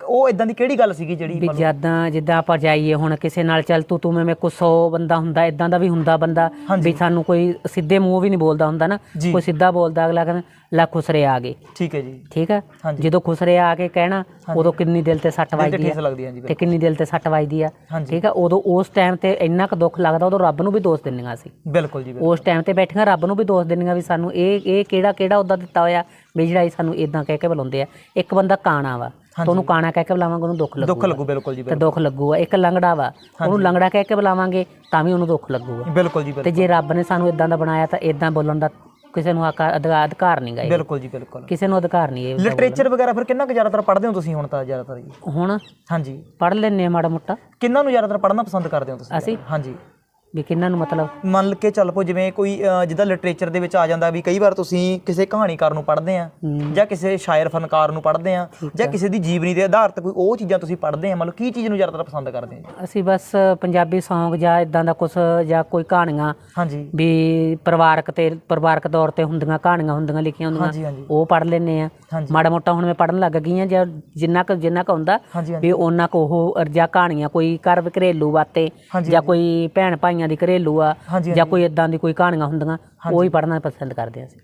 ਉਹ ਇਦਾਂ ਦੀ ਕਿਹੜੀ ਗੱਲ ਸੀਗੀ ਜਿਹੜੀ ਵੀ ਜਿੱਦਾਂ ਜਿੱਦਾਂ ਆਪਾਂ ਜਾਈਏ ਹੁਣ ਕਿਸੇ ਨਾਲ ਚੱਲ ਤੂੰ ਤੂੰ ਮੈਂ ਮੈਂ ਕੋਈ 100 ਬੰਦਾ ਹੁੰਦਾ ਇਦਾਂ ਦਾ ਵੀ ਹੁੰਦਾ ਬੰਦਾ ਵੀ ਸਾਨੂੰ ਕੋਈ ਸਿੱਧੇ ਮੂੰਹ ਵੀ ਨਹੀਂ ਬੋਲਦਾ ਹੁੰਦਾ ਨਾ। ਕੋਈ ਸਿੱਧਾ ਬੋਲਦਾ ਅਗਲਾ ਕਹਿੰਦਾ ਲੈ ਖੁਸਰੇ ਆ ਗਏ। ਠੀਕ ਹੈ ਜੀ। ਠੀਕ ਹੈ। ਜਦੋਂ ਖੁਸਰੇ ਆ ਕੇ ਕਹਿਣਾ ਉਦੋਂ ਕਿੰਨੀ ਦਿਲ ਤੇ ਸੱਟ ਵੱਜਦੀ ਹੈ ਤੇ ਕਿੰਨੀ ਦਿਲ ਤੇ ਸੱਟ ਵੱਜਦੀ ਆ। ਠੀਕ ਹੈ ਉਦੋਂ ਉਸ ਟਾਈਮ ਤੇ ਇੰਨਾ ਕੁ ਦੁੱਖ ਲੱਗਦਾ ਉਦੋਂ ਰੱਬ ਨੂੰ ਵੀ ਦੋਸ਼ ਦਿੰਨੀਆਂ ਸੀ। ਬਿਲਕੁਲ ਜੀ ਉਸ ਟਾਈਮ ਤੇ ਬੈਠੀਆਂ ਰੱਬ ਨੂੰ ਵੀ ਦੋਸ਼ ਦਿੰਨੀਆਂ ਵੀ ਸਾਨੂੰ ਇਹ ਇਹ ਕਿਹੜਾ ਕਿਹੜਾ ਉਹਦਾ ਦਿੱਤਾ ਹੋਇਆ ਵੀ ਜਿਹੜਾ ਇਹ ਸਾਨੂੰ ਇਦਾਂ ਕਹਿ ਕੇ ਬੁਲਾਉਂਦੇ ਆ। ਇੱਕ ਬੰਦਾ ਕਾਣਾ ਵਾ ਉਹਨੂੰ ਕਾਣਾ ਕਹਿ ਕੇ ਬੁਲਾਵਾਂਗੇ ਉਹਨੂੰ ਦੁੱਖ ਲੱਗੂਗਾ। ਦੁੱਖ ਲੱਗੂ ਬਿਲਕੁਲ ਜੀ ਤੇ ਦੁੱਖ ਲੱਗੂਗਾ। ਇੱਕ ਲੰਗੜਾ ਵਾ ਉਹਨੂੰ ਲੰਗੜਾ ਕਹਿ ਕੇ ਬੁਲਾਵਾਂਗੇ ਤਾਂ ਵੀ ਉਹਨੂੰ ਦੁੱਖ ਲੱਗੂਗਾ। ਬਿਲਕੁਲ ਜੀ ਤੇ ਜੇ ਰੱਬ ਨੇ ਸਾਨੂੰ ਇਦਾਂ ਦਾ ਬਣਾਇਆ ਤਾਂ ਇਦਾਂ ਬੋਲਣ ਦਾ ਕਿਸੇ ਨੂੰ ਅਧਿਕਾਰ ਨਹੀਂ ਗਏ ਬਿਲਕੁਲ ਜੀ ਬਿਲਕੁਲ। ਕਿਸੇ ਨੂੰ ਅਧਿਕਾਰ ਨਹੀਂ ਇਹ ਲਿਟਰੇਚਰ ਵਗੈਰਾ ਫਿਰ ਕਿੰਨਾ ਕੁ ਜ਼ਿਆਦਾਤਰ ਪੜ੍ਹਦੇ ਹੋ ਤੁਸੀਂ ਹੁਣ ਤਾਂ ਜ਼ਿਆਦਾਤਰ ਜੀ? ਹੁਣ ਹਾਂਜੀ। ਪੜ ਲੈਨੇ ਆ ਮਾੜਾ ਮੋਟਾ। ਕਿੰਨਾਂ ਨੂੰ ਜ਼ਿਆਦਾਤਰ ਪੜ੍ਹਨਾ ਪਸੰਦ ਕਰਦੇ ਹੋ ਤੁਸੀਂ? ਅਸੀਂ? ਹਾਂਜੀ। ਵੀ ਕਿੰਨਾਂ ਨੂੰ ਮਤਲਬ? ਮੰਨ ਕੇ ਚੱਲ ਪੋ ਜਿਵੇਂ ਕੋਈ ਜਿੱਦਾਂ ਲਿਟਰੇਚਰ ਦੇ ਵਿੱਚ ਆ ਜਾਂਦਾ ਵੀ ਕਈ ਵਾਰ ਤੁਸੀਂ ਕਿਸੇ ਕਹਾਣੀਕਾਰ ਨੂੰ ਪੜ੍ਹਦੇ ਆ ਜਾਂ ਕਿਸੇ ਸ਼ਾਇਰ ਫਨਕਾਰ ਨੂੰ ਪੜ੍ਹਦੇ ਆ ਜਾਂ ਕਿਸੇ ਦੀ ਜੀਵਨੀ ਦੇ ਆਧਾਰ ਤੇ ਕੋਈ ਉਹ ਚੀਜ਼ਾਂ ਤੁਸੀਂ ਪੜ੍ਹਦੇ ਆ ਮਤਲਬ ਕੀ ਚੀਜ਼ ਨੂੰ ਜ਼ਿਆਦਾਤਰ ਪਸੰਦ ਕਰਦੇ ਆ ਅਸੀਂ ਬਸ ਪੰਜਾਬੀ Song ਜਾਂ ਇਦਾਂ ਦਾ ਕੁਝ ਜਾਂ ਕੋਈ ਕਹਾਣੀਆਂ ਹਾਂਜੀ। ਵੀ ਪਰਿਵਾਰਕ ਤੇ ਪਰਿਵਾਰਕ ਤੌਰ ਤੇ ਹੁੰਦੀਆਂ ਕਹਾਣੀਆਂ ਹੁੰਦੀਆਂ ਲਿਖੀਆਂ ਹੁੰਦੀਆਂ। ਉਹ ਪੜ ਲੈਨੇ ਆ। ਮਾੜਾ ਮੋਟਾ ਹੁਣ ਮੈਂ ਪੜਨ ਲੱਗ ਗਈ ਆ ਜਾਂ ਜਿੰਨਾ ਕੁ ਜਿੰਨਾ ਕੁ ਹੁੰਦਾ ਵੀ ਉਹਨਾਂ ਕੋ ਉਹ ਜਾਂ ਕਹਾਣੀਆਂ ਕੋਈ ਵਿੱਚ ਘਰੇਲੂ ਬਾਤੇ ਜਾਂ ਕੋਈ ਭੈਣ ਭਾਈਆਂ ਦੀ ਘਰੇਲੂ ਆ ਹਾਂਜੀ ਜਾਂ ਕੋਈ ਇਦਾਂ ਦੀ ਕੋਈ ਕਹਾਣੀਆਂ ਹੁੰਦੀਆਂ ਉਹ ਹੀ ਪੜਨਾ ਪਸੰਦ ਕਰਦੇ ਆ ਅਸੀਂ।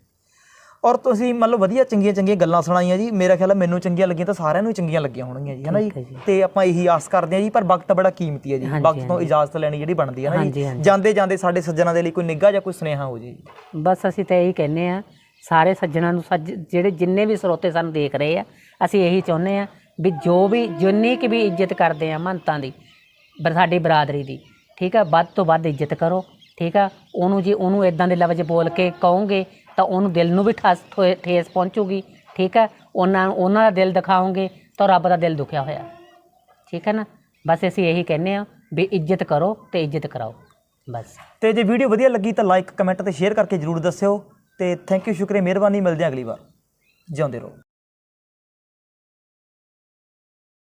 ਔਰ ਤੁਸੀਂ ਮਤਲਬ ਵਧੀਆ ਚੰਗੀਆਂ ਚੰਗੀਆਂ ਗੱਲਾਂ ਸੁਣਾਈਆਂ ਜੀ। ਮੇਰਾ ਖਿਆਲ ਹੈ ਮੈਨੂੰ ਚੰਗੀਆਂ ਲੱਗੀਆਂ ਤਾਂ ਸਾਰਿਆਂ ਨੂੰ ਹੀ ਚੰਗੀਆਂ ਲੱਗੀਆਂ ਹੋਣਗੀਆਂ ਜੀ ਹੈ ਨਾ ਠੀਕ ਹੈ ਜੀ। ਜੀ। ਤੇ ਆਪਾਂ ਇਹੀ ਆਸ ਕਰਦੇ ਹਾਂ ਜੀ ਪਰ ਵਕਤ ਬੜਾ ਕੀਮਤੀ ਹੈ ਜੀ। ਹਾਂਜੀ, ਵਕਤ ਤੋਂ ਇਜਾਜ਼ਤ ਲੈਣੀ ਜਿਹੜੀ ਬਣਦੀ ਹੈ ਨਾ ਹਾਂਜੀ, ਜੀ। ਹਾਂਜੀ। ਜਾਂਦੇ ਜਾਂਦੇ ਸਾਡੇ ਸੱਜਣਾ ਦੇ ਲਈ ਕੋਈ ਨਿੱਘਾ ਜਾਂ ਕੋਈ ਸੁਨੇਹਾ ਹੋ ਜੀ। ਬਸ ਅਸੀਂ ਤਾਂ ਇਹੀ ਕਹਿੰਨੇ ਆ ਸਾਰੇ ਸੱਜਣਾਂ ਨੂੰ ਸੱਜ ਜਿਹੜੇ ਜਿੰਨੇ ਵੀ ਸਰੋਤੇ ਸਾਨੂੰ ਦੇਖ ਰਹੇ ਆ ਅਸੀਂ ਇਹੀ ਚਾਹੁੰਦੇ ਆ ਵੀ ਜੋ ਵੀ ਜਿੰਨੀ ਕਿ ਵੀ ਇੱਜ਼ਤ ਕਰਦੇ ਆ ਮਹੰਤਾਂ ਦੀ ਬਰ ਸਾਡੀ ਬਰਾਦਰੀ ਦੀ ਠੀਕ ਆ? ਵੱਧ ਤੋਂ ਵੱਧ ਇੱਜ਼ਤ ਕਰੋ, ਠੀਕ ਆ? ਉਹਨੂੰ ਜੇ ਉਹਨੂੰ ਇਦਾਂ ਦੇ ਲਫ਼ਜ਼ ਬੋਲ ਕੇ ਕਹੋਗੇ, ਤਾਂ ਉਹਨੂੰ ਦਿਲ ਨੂੰ ਵੀ ਠਾਸ ਠੋਏ- ਠੇਸ ਪਹੁੰਚੂਗੀ, ਠੀਕ ਆ? ਉਹਨਾਂ ਉਹਨਾਂ ਦਾ ਦਿਲ ਦਿਖਾਓਗੇ, ਤਾਂ ਰੱਬ ਦਾ ਦਿਲ ਦੁਖਿਆ ਹੋਇਆ। ਠੀਕ ਹੈ ਨਾ? ਬਸ ਅਸੀਂ ਇਹੀ ਕਹਿੰਦੇ ਆ ਵੀ ਇੱਜ਼ਤ ਕਰੋ ਤੇ ਇੱਜ਼ਤ ਕਰਾਓ। ਬਸ। ਤੇ ਜੇ ਵੀਡੀਓ ਵਧੀਆ ਲੱਗੀ ਤਾਂ ਲਾਈਕ ਕਮੈਂਟ ਤੇ ਸ਼ੇਅਰ ਕਰਕੇ ਜਰੂਰ ਦੱਸਿਓ ਤੇ ਥੈਂਕ ਯੂ ਸ਼ੁਕਰੀਆ, ਮਿਹਰਬਾਨੀ, ਮਿਲਦੇ ਹਾਂ ਅਗਲੀ ਵਾਰ। ਜਿਉਂਦੇ ਰਹੋ।